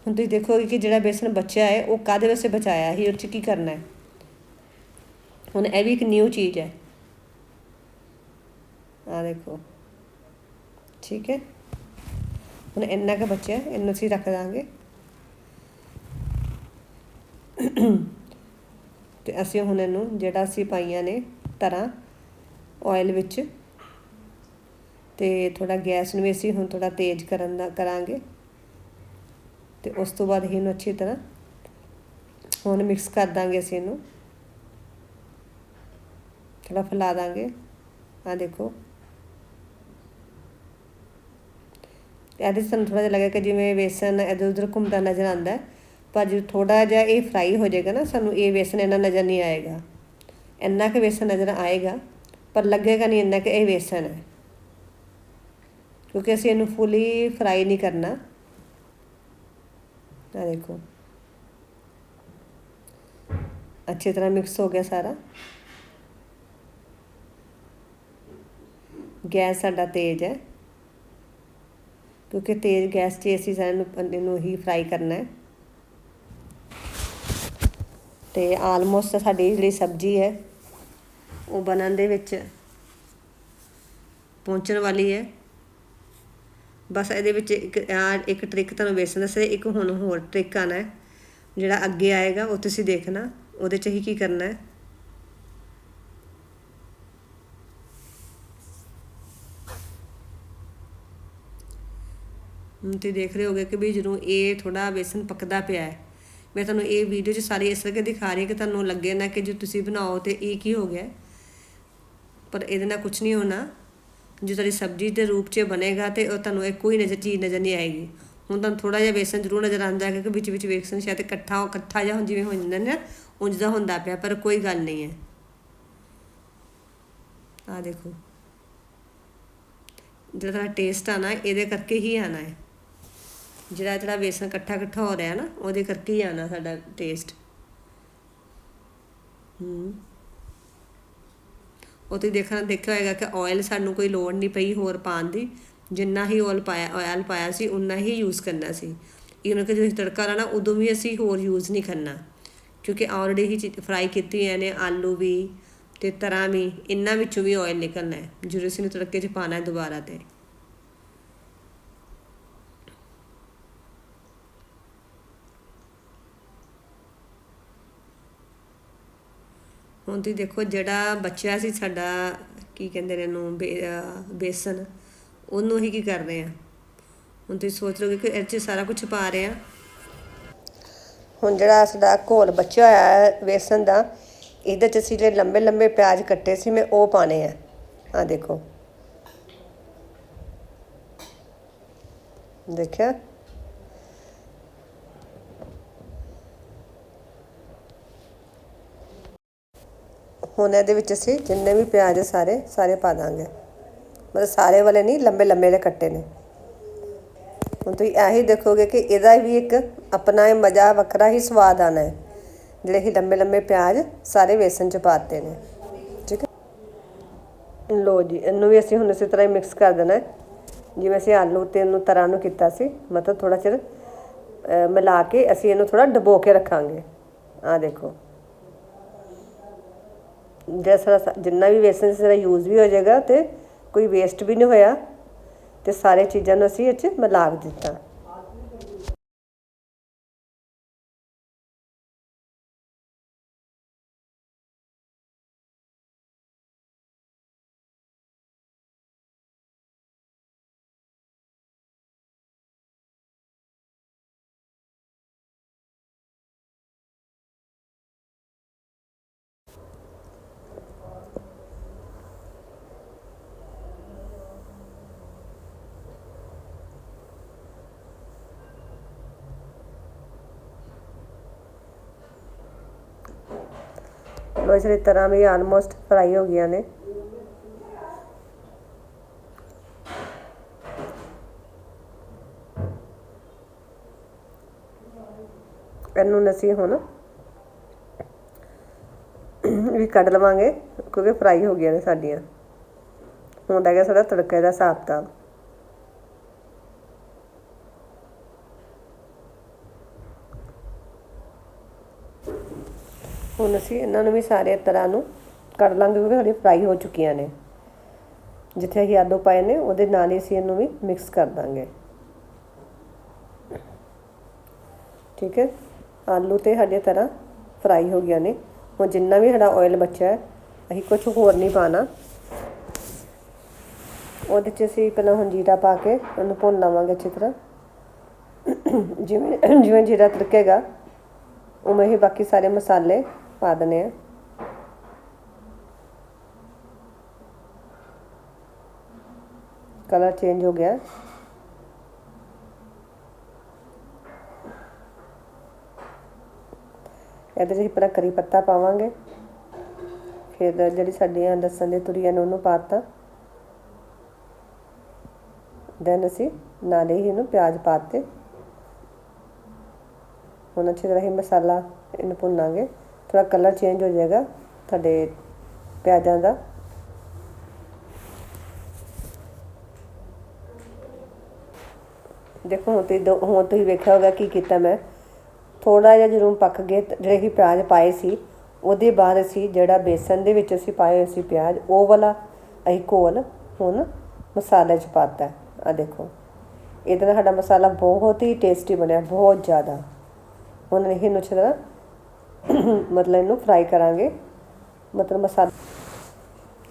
ਹੁਣ ਤੁਸੀਂ ਦੇਖੋਗੇ ਕਿ ਜਿਹੜਾ ਬੇਸਨ ਬਚਿਆ ਹੈ, ਉਹ ਕਾਦੇ ਵਾਸਤੇ ਬਚਾਇਆ ਸੀ ਉਹ 'ਚ ਕੀ ਕਰਨਾ ਹੈ? ਹੁਣ ਇਹ ਵੀ ਇੱਕ ਨਿਊ ਚੀਜ਼ ਹੈ। ਆ ਦੇਖੋ। ਠੀਕ ਹੈ। ਹੁਣ ਇੰਨਾ ਕੁ ਬਚਿਆ, ਇਹਨੂੰ ਅਸੀਂ ਰੱਖ ਦਾਂਗੇ। ਤੇ ਅਸੀਂ ਹੁਣ ਇਹਨੂੰ ਜਿਹੜਾ ਅਸੀਂ ਪਾਈਆਂ ਨੇ ਤਰ੍ਹਾਂ ਆਇਲ ਵਿੱਚ ਤੇ ਥੋੜਾ ਗੈਸ ਨੂੰ ਵੀ ਅਸੀਂ ਹੁਣ ਥੋੜਾ ਤੇਜ਼ ਕਰਨ ਦਾ ਕਰਾਂਗੇ ਤੇ ਉਸ ਤੋਂ ਬਾਅਦ ਇਹਨੂੰ ਅੱਛੀ ਤਰ੍ਹਾਂ ਹੁਣ ਮਿਕਸ ਕਰ ਦਾਂਗੇ ਅਸੀਂ ਇਹਨੂੰ। ਥੋੜਾ ਫੈਲਾ ਦਾਂਗੇ। ਆ ਦੇਖੋ। ਇਹਦੇ ਸਾਨੂੰ ਥੋੜਾ ਜਿਹਾ ਲੱਗਿਆ ਕਿ ਜਿਵੇਂ ਵੇਸਨ ਇਧਰ ਉਧਰ ਘੁੰਮਦਾ ਨਜ਼ਰ ਆਉਂਦਾ ਪਰ ਜੇ ਥੋੜਾ ਜਿਹਾ ਇਹ ਫਰਾਈ ਹੋ ਜਾਏਗਾ ਨਾ, ਸਾਨੂੰ ਇਹ ਵੇਸਨ ਇਹਨਾਂ ਨਜ਼ਰ ਨਹੀਂ ਆਏਗਾ। ਇੰਨਾ ਕਿ ਵੇਸਨ ਨਜ਼ਰ ਆਏਗਾ ਪਰ ਲੱਗੇਗਾ ਨਹੀਂ ਇੰਨਾ ਕਿ ਇਹ ਵੇਸਣ ਹੈ। ਕਿਉਂਕਿ ਅਸੀਂ ਇਹਨੂੰ ਫੁੱਲੀ ਫਰਾਈ ਨਹੀਂ ਕਰਨਾ। ਆ ਦੇਖੋ। ਅੱਛੀ ਤਰ੍ਹਾਂ ਮਿਕਸ ਹੋ ਗਿਆ ਸਾਰਾ। ਗੈਸ ਸਾਡਾ ਤੇਜ਼ ਹੈ। ਕਿਉਂਕਿ ਤੇਜ਼ ਗੈਸ 'ਤੇ ਅਸੀਂ ਸਾਨੂੰ ਇਹਨੂੰ ਹੀ ਫਰਾਈ ਕਰਨਾ ਹੈ। ਤੇ ਆਲਮੋਸਟ ਸਾਡੀ ਜਿਹੜੀ ਸਬਜ਼ੀ ਹੈ ਉਹ ਬਣਨ ਦੇ ਵਿੱਚ ਪਹੁੰਚਣ ਵਾਲੀ ਹੈ। ਬਸ ਇਹਦੇ ਵਿੱਚ ਇੱਕ ਆ ਇੱਕ ਟ੍ਰਿਕ ਤੁਹਾਨੂੰ ਵੇਸਣ ਦੱਸਿਆ ਇੱਕ ਹੁਣ ਹੋਰ ਟ੍ਰਿਕ ਆਣਾ ਹੈ, ਜਿਹੜਾ ਅੱਗੇ ਆਏਗਾ, ਉਹ ਤੁਸੀਂ ਦੇਖਣਾ, ਉਹਦੇ 'ਚ ਹੀ ਕੀ ਕਰਨਾ ਹੈ। ਹੁਣ ਤੁਸੀਂ ਦੇਖ ਰਹੇ ਹੋਗੇ ਕਿ ਵੀ ਜਦੋਂ ਇਹ ਥੋੜਾ ਬੇਸਨ ਪੱਕਦਾ ਪਿਆ ਹੈ, ਮੈਂ ਤੁਹਾਨੂੰ ਇਹ ਵੀਡੀਓ 'ਚ ਸਾਰੀ ਇਸ ਕਰਕੇ ਦਿਖਾ ਰਹੀ ਹਾਂ ਕਿ ਤੁਹਾਨੂੰ ਲੱਗੇ ਨਾ ਕਿ ਜੋ ਤੁਸੀਂ ਬਣਾਓ ਤੇ ਇਹ ਕੀ ਹੋ ਗਿਆ ਪਰ ਇਹਦੇ ਨਾਲ ਕੁਝ ਨਹੀਂ ਹੋਣਾ। ਜੋ ਤੁਹਾਡੀ ਸਬਜ਼ੀ ਦੇ ਰੂਪ 'ਚ ਬਣੇਗਾ ਤੇ ਉਹ ਤੁਹਾਨੂੰ ਇਹ ਕੋਈ ਨਜ਼ਰ, ਚੀਜ਼ ਨਜ਼ਰ ਨਹੀਂ ਆਏਗੀ। ਹੁਣ ਤੁਹਾਨੂੰ ਥੋੜਾ ਜਿਹਾ ਬੇਸਨ ਜ਼ਰੂਰ ਨਜ਼ਰ ਆਉਂਦਾ ਹੈ ਕਿ ਵਿੱਚ ਵਿੱਚ ਬੇਸਨ ਸ਼ਾਇਦ ਇਕੱਠਾ ਇਕੱਠਾ ਜਿਹਾ ਜਿਵੇਂ ਹੋ ਜਾਂਦਾ ਨਾ, ਉਂਝ ਦਾ ਹੁੰਦਾ ਪਿਆ, ਪਰ ਕੋਈ ਗੱਲ ਨਹੀਂ ਹੈ। ਆ ਦੇਖੋ। ਜਿਹੜਾ ਤੁਹਾਡਾ ਟੇਸਟ ਆਣਾ ਇਹਦੇ ਕਰਕੇ ਹੀ ਆਣਾ ਹੈ। ਜਿਹੜਾ ਜਿਹੜਾ ਬੇਸਨ ਇਕੱਠਾ ਇਕੱਠਾ ਹੋ ਰਿਹਾ ਨਾ, ਉਹਦੇ ਕਰਕੇ ਹੀ ਆਣਾ ਸਾਡਾ ਟੇਸਟ ਹੂੰ। ਉਹ ਤੁਸੀਂ ਦੇਖਣਾ, ਦੇਖਿਆ ਹੋਏਗਾ ਕਿ ਆਇਲ ਸਾਨੂੰ ਕੋਈ ਲੋੜ ਨਹੀਂ ਪਈ ਹੋਰ ਪਾਉਣ ਦੀ। ਜਿੰਨਾ ਹੀ ਆਇਲ ਪਾਇਆ ਆਇਲ ਪਾਇਆ ਸੀ ਉਨਾ ਹੀ ਯੂਜ਼ ਕਰਨਾ ਸੀ। ਇਹਨਾਂ ਕਿ ਜਦੋਂ ਤੜਕਾ ਲਾਣਾ ਉਦੋਂ ਵੀ ਅਸੀਂ ਹੋਰ ਯੂਜ਼ ਨਹੀਂ ਕਰਨਾ। ਕਿਉਂਕਿ ਆਲਰੇਡੀ ਹੀ ਫਰਾਈ ਕੀਤੀ ਹੋਈਆਂ ਨੇ ਆਲੂ ਵੀ ਤੇ ਤਰਾਂ ਵੀ ਇਹਨਾਂ ਵਿੱਚੋਂ ਵੀ ਆਇਲ ਨਿਕਲਣਾ ਹੈ। ਜਦੋਂ ਅਸੀਂ ਨੂੰ ਤੜਕੇ 'ਚ ਪਾਣਾ ਹੈ ਦੁਬਾਰਾ ਤੇ। ਹੁਣ ਤੁਸੀਂ ਦੇਖੋ ਜਿਹੜਾ ਬਚਿਆ ਸੀ ਸਾਡਾ, ਕੀ ਕਹਿੰਦੇ ਨੇ ਇਹਨੂੰ, ਬੇ- ਬੇਸਨ, ਉਹਨੂੰ ਹੀ ਕੀ ਕਰ ਰਹੇ ਆ ਹੁਣ ਤੁਸੀਂ ਸੋਚ ਲਓਗੇ ਕਿ ਇਹ 'ਚ ਸਾਰਾ ਕੁਝ ਪਾ ਰਹੇ ਆ ਹੁਣ ਜਿਹੜਾ ਸਾਡਾ ਘੋਲ ਬਚਿਆ ਹੋਇਆ ਹੈ ਬੇਸਨ ਦਾ, ਇਹਦੇ 'ਚ ਅਸੀਂ ਜਿਹੜੇ ਲੰਬੇ ਲੰਬੇ ਪਿਆਜ਼ ਕੱਟੇ ਸੀ, ਮੈਂ ਉਹ ਪਾਣੇ ਆ। ਆ ਦੇਖੋ। ਦੇਖਿਆ? ਹੁਣ ਇਹਦੇ ਵਿੱਚ ਅਸੀਂ ਜਿੰਨੇ ਵੀ ਪਿਆਜ਼ ਸਾਰੇ ਸਾਰੇ ਪਾ ਦਾਂਗੇ। ਮਤਲਬ ਸਾਰੇ ਵਾਲੇ ਨਹੀਂ, ਲੰਬੇ ਲੰਬੇ ਦੇ ਕੱਟੇ ਨੇ। ਹੁਣ ਤੁਸੀਂ ਇਹੀ ਦੇਖੋਗੇ ਕਿ ਇਹਦਾ ਵੀ ਇੱਕ ਆਪਣਾ ਹੀ ਮਜ਼ਾ ਵੱਖਰਾ ਹੀ ਸਵਾਦ ਆਣਾ ਹੈ। ਜਿਹੜੇ ਹੀ ਲੰਬੇ ਲੰਬੇ ਪਿਆਜ਼ ਸਾਰੇ ਵੇਸਣ ਚ ਪਾਤੇ ਨੇ। ਠੀਕ ਹੈ? ਲੋ ਜੀ, ਇਹਨੂੰ ਵੀ ਅਸੀਂ ਹੁਣ ਇਸੇ ਤਰ੍ਹਾਂ ਹੀ ਮਿਕਸ ਕਰ ਦੇਣਾ ਹੈ। ਜਿਵੇਂ ਅਸੀਂ ਆਲੂ ਤੇ ਇਹਨੂੰ ਤਰ੍ਹਾਂ ਨੂੰ ਕੀਤਾ ਸੀ, ਮਤਲਬ ਥੋੜਾ ਚਿਰ ਮਿਲਾ ਕੇ ਅਸੀਂ ਇਹਨੂੰ ਥੋੜਾ ਡਬੋ ਕੇ ਰੱਖਾਂਗੇ। ਆ ਦੇਖੋ। ਜੈਸਾ ਜਿੰਨਾ ਵੀ ਵੇਸਣ ਸਾਰਾ ਯੂਜ਼ ਵੀ ਹੋ ਜਾਏਗਾ ਤੇ ਕੋਈ ਵੇਸਟ ਵੀ ਨਹੀਂ ਹੋਇਆ ਤੇ ਸਾਰੇ ਚੀਜ਼ਾਂ ਨੂੰ ਅਸੀਂ ਇਹ 'ਚ ਮਿਲਾ ਦਿੱਤਾ। ਲੋ ਇਸੇ ਤਰ੍ਹਾਂ ਵੀ ਆਲਮੋਸਟ ਫਰਾਈ ਹੋ ਗਈਆਂ ਨੇ। ਇਹਨੂੰ ਅਸੀਂ ਹੁਣ ਵੀ ਕੱਢ ਲਵਾਂਗੇ, ਕਿਉਂਕਿ ਫਰਾਈ ਹੋ ਗਈਆਂ ਨੇ ਸਾਡੀਆਂ। ਹੁਣ ਰਹਿ ਸਾਡਾ ਤੜਕੇ ਦਾ ਹਿਸਾਬ ਕਿਤਾਬ ਹੁਣ ਅਸੀਂ ਇਹਨਾਂ ਨੂੰ ਵੀ ਸਾਰੇ ਤਰ੍ਹਾਂ ਨੂੰ ਕੱਢ ਲਾਂਗੇ ਕਿਉਂਕਿ ਸਾਡੀ ਫਰਾਈ ਹੋ ਚੁੱਕੀਆਂ ਨੇ। ਜਿੱਥੇ ਅਸੀਂ ਆਲੂ ਪਾਏ ਨੇ, ਉਹਦੇ ਨਾਲ ਹੀ ਅਸੀਂ ਇਹਨੂੰ ਵੀ ਮਿਕਸ ਕਰ ਦਾਂਗੇ। ਠੀਕ ਹੈ? ਆਲੂ ਤੇ ਸਾਡੇ ਤਰ੍ਹਾਂ ਫਰਾਈ ਹੋ ਗਿਆ ਨੇ। ਹੁਣ ਜਿੰਨਾ ਵੀ ਸਾਡਾ ਆਇਲ ਬਚਿਆ ਅਸੀਂ ਕੁਝ ਹੋਰ ਨਹੀਂ ਪਾਣਾ ਉਹਦੇ ਚ ਅਸੀਂ ਪਹਿਲਾਂ ਹੁਣ ਜੀਰਾ ਪਾ ਕੇ ਉਹਨੂੰ ਭੁੰਨ ਲਵਾਂਗੇ ਅੱਛੀ ਤਰ੍ਹਾਂ। ਜਿਵੇਂ ਜਿਵੇਂ ਜੀਰਾ ਤਿਲਕੇਗਾ ਉਵੇਂ ਹੀ ਬਾਕੀ ਸਾਰੇ ਮਸਾਲੇ ਪਾ ਦਨੇ ਆ ਕਲਰ ਚੇਂਜ ਹੋ ਗਿਆ ਇਹਦੇ 'ਚ ਅਸੀਂ ਪਹਿਲਾਂ ਕਰੀ ਪੱਤਾ ਪਾਵਾਂਗੇ। ਫਿਰ ਜਿਹੜੀ ਸਾਡੀਆਂ ਲਸਣ ਦੀ ਤੁਰੀਆਂ ਨੇ ਉਹਨੂੰ ਪਾਤਾ। ਦੈਨ ਅਸੀਂ ਨਾਲੇ ਹੀ ਇਹਨੂੰ ਪਿਆਜ਼ ਪਾਤੇ। ਹੁਣ ਅੱਛੀ ਤਰ੍ਹਾਂ ਹੀ ਮਸਾਲਾ ਇਹਨੂੰ ਭੁੰਨਾਂਗੇ। ਥੋੜਾ ਕਲਰ ਚੇਂਜ ਹੋ ਜਾਏਗਾ ਤੁਹਾਡੇ ਪਿਆਜ਼ਾਂ ਦਾ। ਦੇਖੋ, ਹੁਣ ਤੁਸੀਂ ਦੋ- ਹੁਣ ਤੁਸੀਂ ਵੇਖਿਆ ਹੋਗਾ ਕੀ ਕੀਤਾ ਮੈਂ। ਥੋੜਾ ਜਿਹਾ ਜਦੋਂ ਪੱਕ ਗਏ, ਜਿਹੜੇ ਹੀ ਪਿਆਜ਼ ਪਾਏ ਸੀ, ਉਹਦੇ ਬਾਅਦ ਅਸੀਂ ਜਿਹੜਾ ਬੇਸਨ ਦੇ ਵਿੱਚ ਅਸੀਂ ਪਾਏ ਸੀ ਪਿਆਜ਼, ਉਹ ਵਾਲਾ ਅਸੀਂ ਘੋਲ ਹੁਣ ਮਸਾਲੇ 'ਚ ਪਾਤਾ ਆ ਦੇਖੋ, ਇਹਦੇ ਨਾਲ ਸਾਡਾ ਮਸਾਲਾ ਬਹੁਤ ਹੀ ਟੇਸਟੀ ਬਣਿਆ, ਬਹੁਤ ਜ਼ਿਆਦਾ। ਹੁਣ ਇਹ ਨੂੰ ਅੱਛੀ ਤਰ੍ਹਾਂ ਮਤਲਬ ਇਹਨੂੰ ਫਰਾਈ ਕਰਾਂਗੇ। ਮਤਲਬ ਮਸਾਲਾ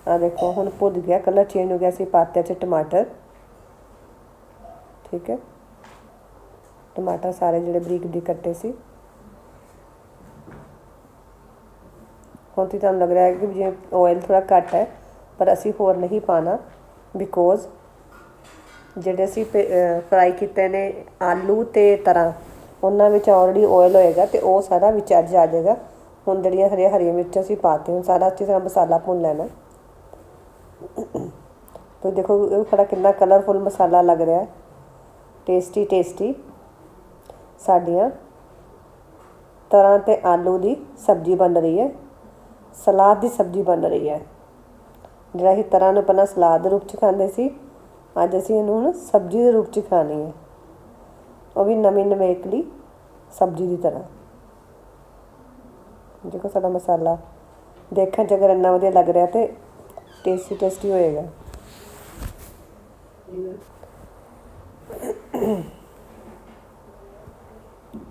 ਆ ਦੇਖੋ, ਹੁਣ ਭੁੱਜ ਗਿਆ ਕਲਰ ਚੇਂਜ ਹੋ ਗਿਆ ਸੀ ਪਾਤੇ ਚ ਟਮਾਟਰ। ਠੀਕ ਹੈ। ਟਮਾਟਰ ਸਾਰੇ ਜਿਹੜੇ ਬਰੀਕ ਬਰੀਕ ਕੱਟੇ ਸੀ। ਹੁਣ ਤੇ ਤੁਹਾਨੂੰ ਲੱਗ ਰਿਹਾ ਹੈ ਕਿ ਜਿਵੇਂ ਆਇਲ ਥੋੜਾ ਘੱਟ ਹੈ, ਪਰ ਅਸੀਂ ਹੋਰ ਨਹੀਂ ਪਾਣਾ ਬਿਕੋਜ਼ ਜਿਹੜੇ ਅਸੀਂ ਫਰਾਈ ਕੀਤੇ ਨੇ ਆਲੂ ਤੇ ਤਰ੍ਹਾਂ ਉਹਨਾਂ ਵਿੱਚ ਆਲਰੇਡੀ ਆਇਲ ਹੋਏਗਾ ਤੇ ਉਹ ਸਾਰਾ ਵਿੱਚ ਅੱਜ ਆ ਜਾਏਗਾ। ਹੁਣ ਜਿਹੜੀਆਂ ਹਰੀਆਂ ਹਰੀਆਂ ਮਿਰਚਾਂ ਅਸੀਂ ਪਾਤੇ ਹੁਣ ਸਾਰਾ ਅੱਛੀ ਤਰ੍ਹਾਂ ਮਸਾਲਾ ਭੁੰਨ ਲੈਣਾ। ਤੋ ਦੇਖੋ, ਇਹ ਸਾਡਾ ਕਿੰਨਾ ਕਲਰਫੁਲ ਮਸਾਲਾ ਲੱਗ ਰਿਹਾ। ਹੈ ਟੇਸਟੀ ਟੇਸਟੀ ਸਾਡੀਆਂ ਤਰ੍ਹਾਂ ਤੇ ਆਲੂ ਦੀ ਸਬਜ਼ੀ ਬਣ ਰਹੀ ਹੈ। ਸਲਾਦ ਦੀ ਸਬਜ਼ੀ ਬਣ ਰਹੀ ਹੈ। ਜਿਹੜਾ ਅਸੀਂ ਤਰ੍ਹਾਂ ਨੂੰ ਪਹਿਲਾਂ ਸਲਾਦ ਦੇ ਰੂਪ ਚ ਖਾਂਦੇ ਸੀ, ਅੱਜ ਅਸੀਂ ਇਹਨੂੰ ਹੁਣ ਸਬਜ਼ੀ ਦੇ ਰੂਪ ਚ ਖਾਣੀ ਹੈ। ਉਹ ਵੀ ਨਵੀਂ ਨਵੇਕਲੀ ਸਬਜ਼ੀ ਦੀ ਤਰ੍ਹਾਂ। ਦੇਖੋ ਸਾਡਾ ਮਸਾਲਾ। ਦੇਖਣ ਚ ਅਗਰ ਇੰਨਾ ਵਧੀਆ ਲੱਗ ਰਿਹਾ ਤੇ ਟੇਸਟੀ ਟੇਸਟੀ ਹੋਏਗਾ।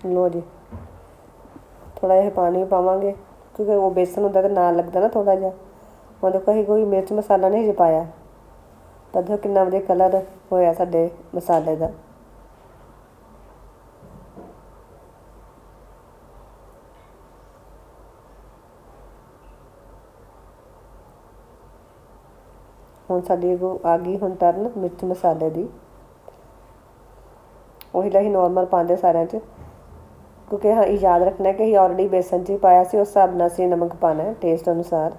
ਲੋ ਜੀ। ਥੋੜਾ ਜਿਹਾ ਪਾਣੀ ਪਾਵਾਂਗੇ, ਕਿਉਂਕਿ ਉਹ ਬੇਸਨ ਹੁੰਦਾ ਤੇ ਨਾਲ ਲੱਗਦਾ ਨਾ ਥੋੜਾ ਜਿਹਾ। ਹੁਣ ਦੇਖੋ ਅਸੀਂ ਕੋਈ ਮਿਰਚ ਮਸਾਲਾ ਨਹੀਂ ਜੇ ਪਾਇਆ। ਪਰ ਦੇਖੋ ਕਿੰਨਾ ਵਧੀਆ ਕਲਰ ਹੋਇਆ ਸਾਡੇ ਮਸਾਲੇ ਦਾ। ਹੁਣ ਸਾਡੀ ਉਹ ਆ ਗਈ ਹੁਣ ਤਰਨ ਮਿਰਚ ਮਸਾਲੇ ਦੀ। ਉਹੀ ਲਈ ਨਾਰਮਲ ਪਾਉਂਦੇ ਸਾਰਿਆਂ 'ਚ। ਕਿਉਂਕਿ ਹਾਂ, ਇਹ ਯਾਦ ਰੱਖਣਾ ਕਿ ਅਸੀਂ ਆਲਰੇਡੀ ਬੇਸਨ 'ਚ ਹੀ ਪਾਇਆ ਸੀ, ਉਸ ਹਿਸਾਬ ਨਾਲ ਅਸੀਂ ਨਮਕ ਪਾਣਾ ਹੈ ਟੇਸਟ ਅਨੁਸਾਰ।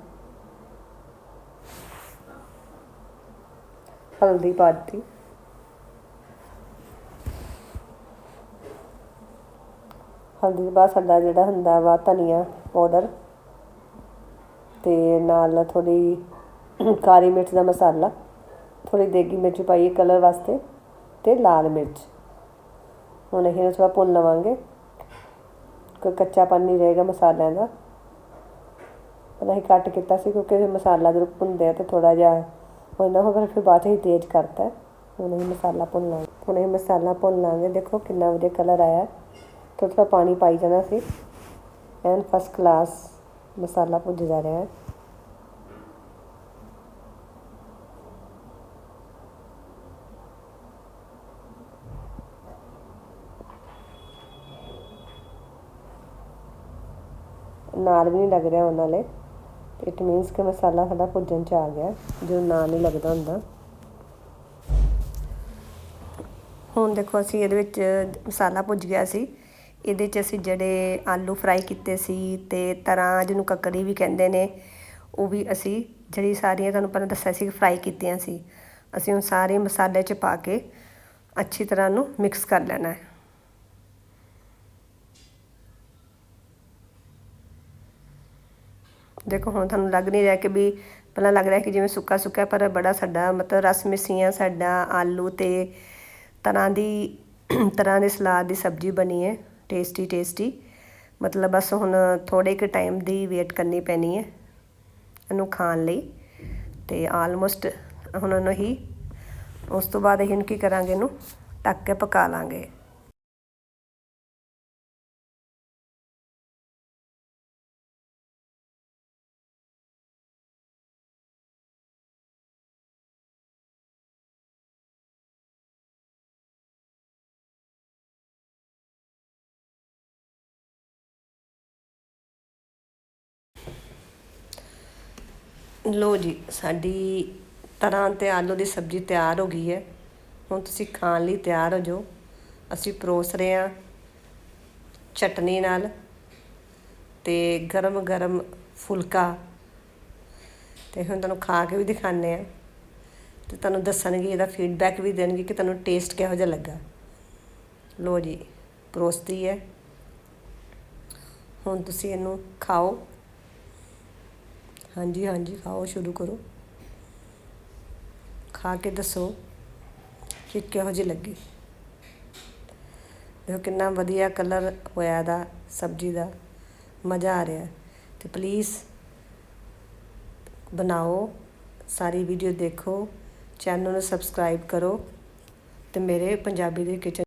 ਹਲਦੀ ਪਾ ਦਿੱਤੀ। ਹਲਦੀ ਤੋਂ ਬਾਅਦ ਸਾਡਾ ਜਿਹੜਾ ਹੁੰਦਾ ਵਾ ਧਨੀਆ ਪਾਊਡਰ ਤੇ ਨਾਲ ਥੋੜੀ ਕਾਲੀ ਮਿਰਚ ਦਾ ਮਸਾਲਾ ਥੋੜੀ ਦੇਗੀ ਮਿਰਚ ਪਾਈਏ ਕਲਰ ਵਾਸਤੇ ਤੇ ਲਾਲ ਮਿਰਚ। ਹੁਣ ਇਹ ਨੂੰ ਥੋੜਾ ਭੁੰਨ ਲਵਾਂਗੇ। ਕੋਈ ਕੱਚਾਪਨ ਨਹੀਂ ਰਹੇਗਾ ਮਸਾਲਿਆਂ ਦਾ। ਪਹਿਲਾਂ ਹੀ ਕੱਟ ਕੀਤਾ ਸੀ ਕਿਉਂਕਿ ਮਸਾਲਾ ਜਦੋਂ ਭੁੰਨਦੇ ਆ ਤੇ ਥੋੜਾ ਜਿਹਾ ਹੋ ਜਾਂਦਾ ਹੋਗਾ ਫਿਰ ਬਾਅਦ 'ਚ ਹੀ ਤੇਜ਼ ਕਰਤਾ ਹੁਣ ਇਹ ਮਸਾਲਾ ਭੁੰਨ ਲਾਂਗੇ। ਹੁਣ ਇਹ ਮਸਾਲਾ ਭੁੰਨ ਲਾਂਗੇ। ਦੇਖੋ ਕਿੰਨਾ ਵਧੀਆ ਕਲਰ ਆਇਆ। ਥੋੜਾ ਥੋੜਾ ਪਾਣੀ ਪਾਈ ਜਾਣਾ ਸੀ। ਐਨ ਫਸਟ ਕਲਾਸ ਮਸਾਲਾ ਭੁੱਜ ਜਾ ਰਿਹਾ ਹੈ। ਨਾਲ ਵੀ ਨਹੀਂ ਲੱਗ ਰਿਹਾ ਉਹਨਾਂ ਨਾਲੇ ਇਟ ਮੀਨਸ ਕਿ ਮਸਾਲਾ ਸਾਡਾ ਭੁੱਜਣ ਚ ਆ ਗਿਆ, ਜੋ ਨਾਲ ਨਹੀਂ ਲੱਗਦਾ ਹੁੰਦਾ। ਹੁਣ ਦੇਖੋ ਅਸੀਂ ਇਹਦੇ ਵਿੱਚ ਮਸਾਲਾ ਭੁੱਜ ਗਿਆ ਸੀ। ਇਹਦੇ 'ਚ ਅਸੀਂ ਜਿਹੜੇ ਆਲੂ ਫਰਾਈ ਕੀਤੇ ਸੀ ਤੇ ਤਰਾਂ ਜਿਹਨੂੰ ਕੱਕੜੀ ਵੀ ਕਹਿੰਦੇ ਨੇ, ਉਹ ਵੀ ਅਸੀਂ ਜਿਹੜੀ ਸਾਰੀਆਂ ਤੁਹਾਨੂੰ ਪਹਿਲਾਂ ਦੱਸਿਆ ਸੀ ਫਰਾਈ ਕੀਤੀਆਂ ਸੀ, ਅਸੀਂ ਹੁਣ ਸਾਰੇ ਮਸਾਲੇ 'ਚ ਪਾ ਕੇ ਅੱਛੀ ਤਰ੍ਹਾਂ ਨੂੰ ਮਿਕਸ ਕਰ ਲੈਣਾ ਹੈ। ਦੇਖੋ, ਹੁਣ ਤੁਹਾਨੂੰ ਲੱਗ ਨਹੀਂ ਰਿਹਾ ਕਿ ਵੀ ਪਹਿਲਾਂ ਲੱਗ ਰਿਹਾ ਕਿ ਜਿਵੇਂ ਸੁੱਕਾ ਸੁੱਕਾ ਪਰ ਬੜਾ ਸਾਡਾ ਮਤਲਬ ਰਸ ਮਿਸੀਆਂ, ਸਾਡਾ ਆਲੂ ਤੇ ਤਰ੍ਹਾਂ ਦੀ, ਤਰ੍ਹਾਂ ਦੇ ਸਲਾਦ ਦੀ ਸਬਜ਼ੀ ਬਣੀ ਹੈ। ਟੇਸਟੀ ਟੇਸਟੀ ਮਤਲਬ ਬਸ ਹੁਣ ਥੋੜੇ ਕੁ ਟਾਈਮ ਦੀ ਵੇਟ ਕਰਨੀ ਪੈਣੀ ਹੈ ਇਹਨੂੰ ਖਾਣ ਲਈ। ਤੇ ਆਲਮੋਸਟ ਹੁਣ ਉਹਨੂੰ ਹੀ, ਉਸ ਤੋਂ ਬਾਅਦ ਅਸੀਂ ਇਹਨੂੰ ਕੀ ਕਰਾਂਗੇ ਇਹਨੂੰ? ਟੱਕ ਕੇ ਪਕਾ ਲਾਂਗੇ। ਲੋ ਜੀ, ਸਾਡੀ ਤਰ੍ਹਾਂ ਤੇ ਆਲੂ ਦੀ ਸਬਜ਼ੀ ਤਿਆਰ ਹੋ ਗਈ ਹੈ। ਹੁਣ ਤੁਸੀਂ ਖਾਣ ਲਈ ਤਿਆਰ ਹੋ ਜਾਓ। ਅਸੀਂ ਪਰੋਸ ਰਹੇ ਹਾਂ ਚਟਨੀ ਨਾਲ ਤੇ ਗਰਮ ਗਰਮ ਫੁਲਕਾ ਤੇ ਹੁਣ ਤੁਹਾਨੂੰ ਖਾ ਕੇ ਵੀ ਦਿਖਾਣੇ ਆ ਤੇ ਤੁਹਾਨੂੰ ਦੱਸਣਗੇ, ਇਹਦਾ ਫੀਡਬੈਕ ਵੀ ਦੇਣਗੇ ਕਿ ਤੁਹਾਨੂੰ ਟੇਸਟ ਕਿਹੋ ਜਿਹਾ ਲੱਗਾ। ਲੋ ਜੀ, ਪਰੋਸਤੀ ਹੈ। ਹੁਣ ਤੁਸੀਂ ਇਹਨੂੰ ਖਾਓ। ਹਾਂਜੀ ਹਾਂਜੀ, ਖਾਓ, ਸ਼ੁਰੂ ਕਰੋ। ਖਾ ਕੇ ਦੱਸੋ ਕਿ ਕਿਹੋ ਜਿਹੀ ਲੱਗੀ। ਦੇਖੋ ਕਿੰਨਾ ਵਧੀਆ ਕਲਰ ਹੋਇਆ ਦਾ ਸਬਜ਼ੀ ਦਾ। ਮਜ਼ਾ ਆ ਰਿਹਾ। ਤੇ ਪਲੀਜ਼ ਬਣਾਓ, ਸਾਰੀ ਵੀਡੀਓ ਦੇਖੋ। ਚੈਨਲ ਨੂੰ ਸਬਸਕ੍ਰਾਈਬ ਕਰੋ। ਤੇ ਮੇਰੇ ਪੰਜਾਬੀ ਦੇ ਕਿਚਨ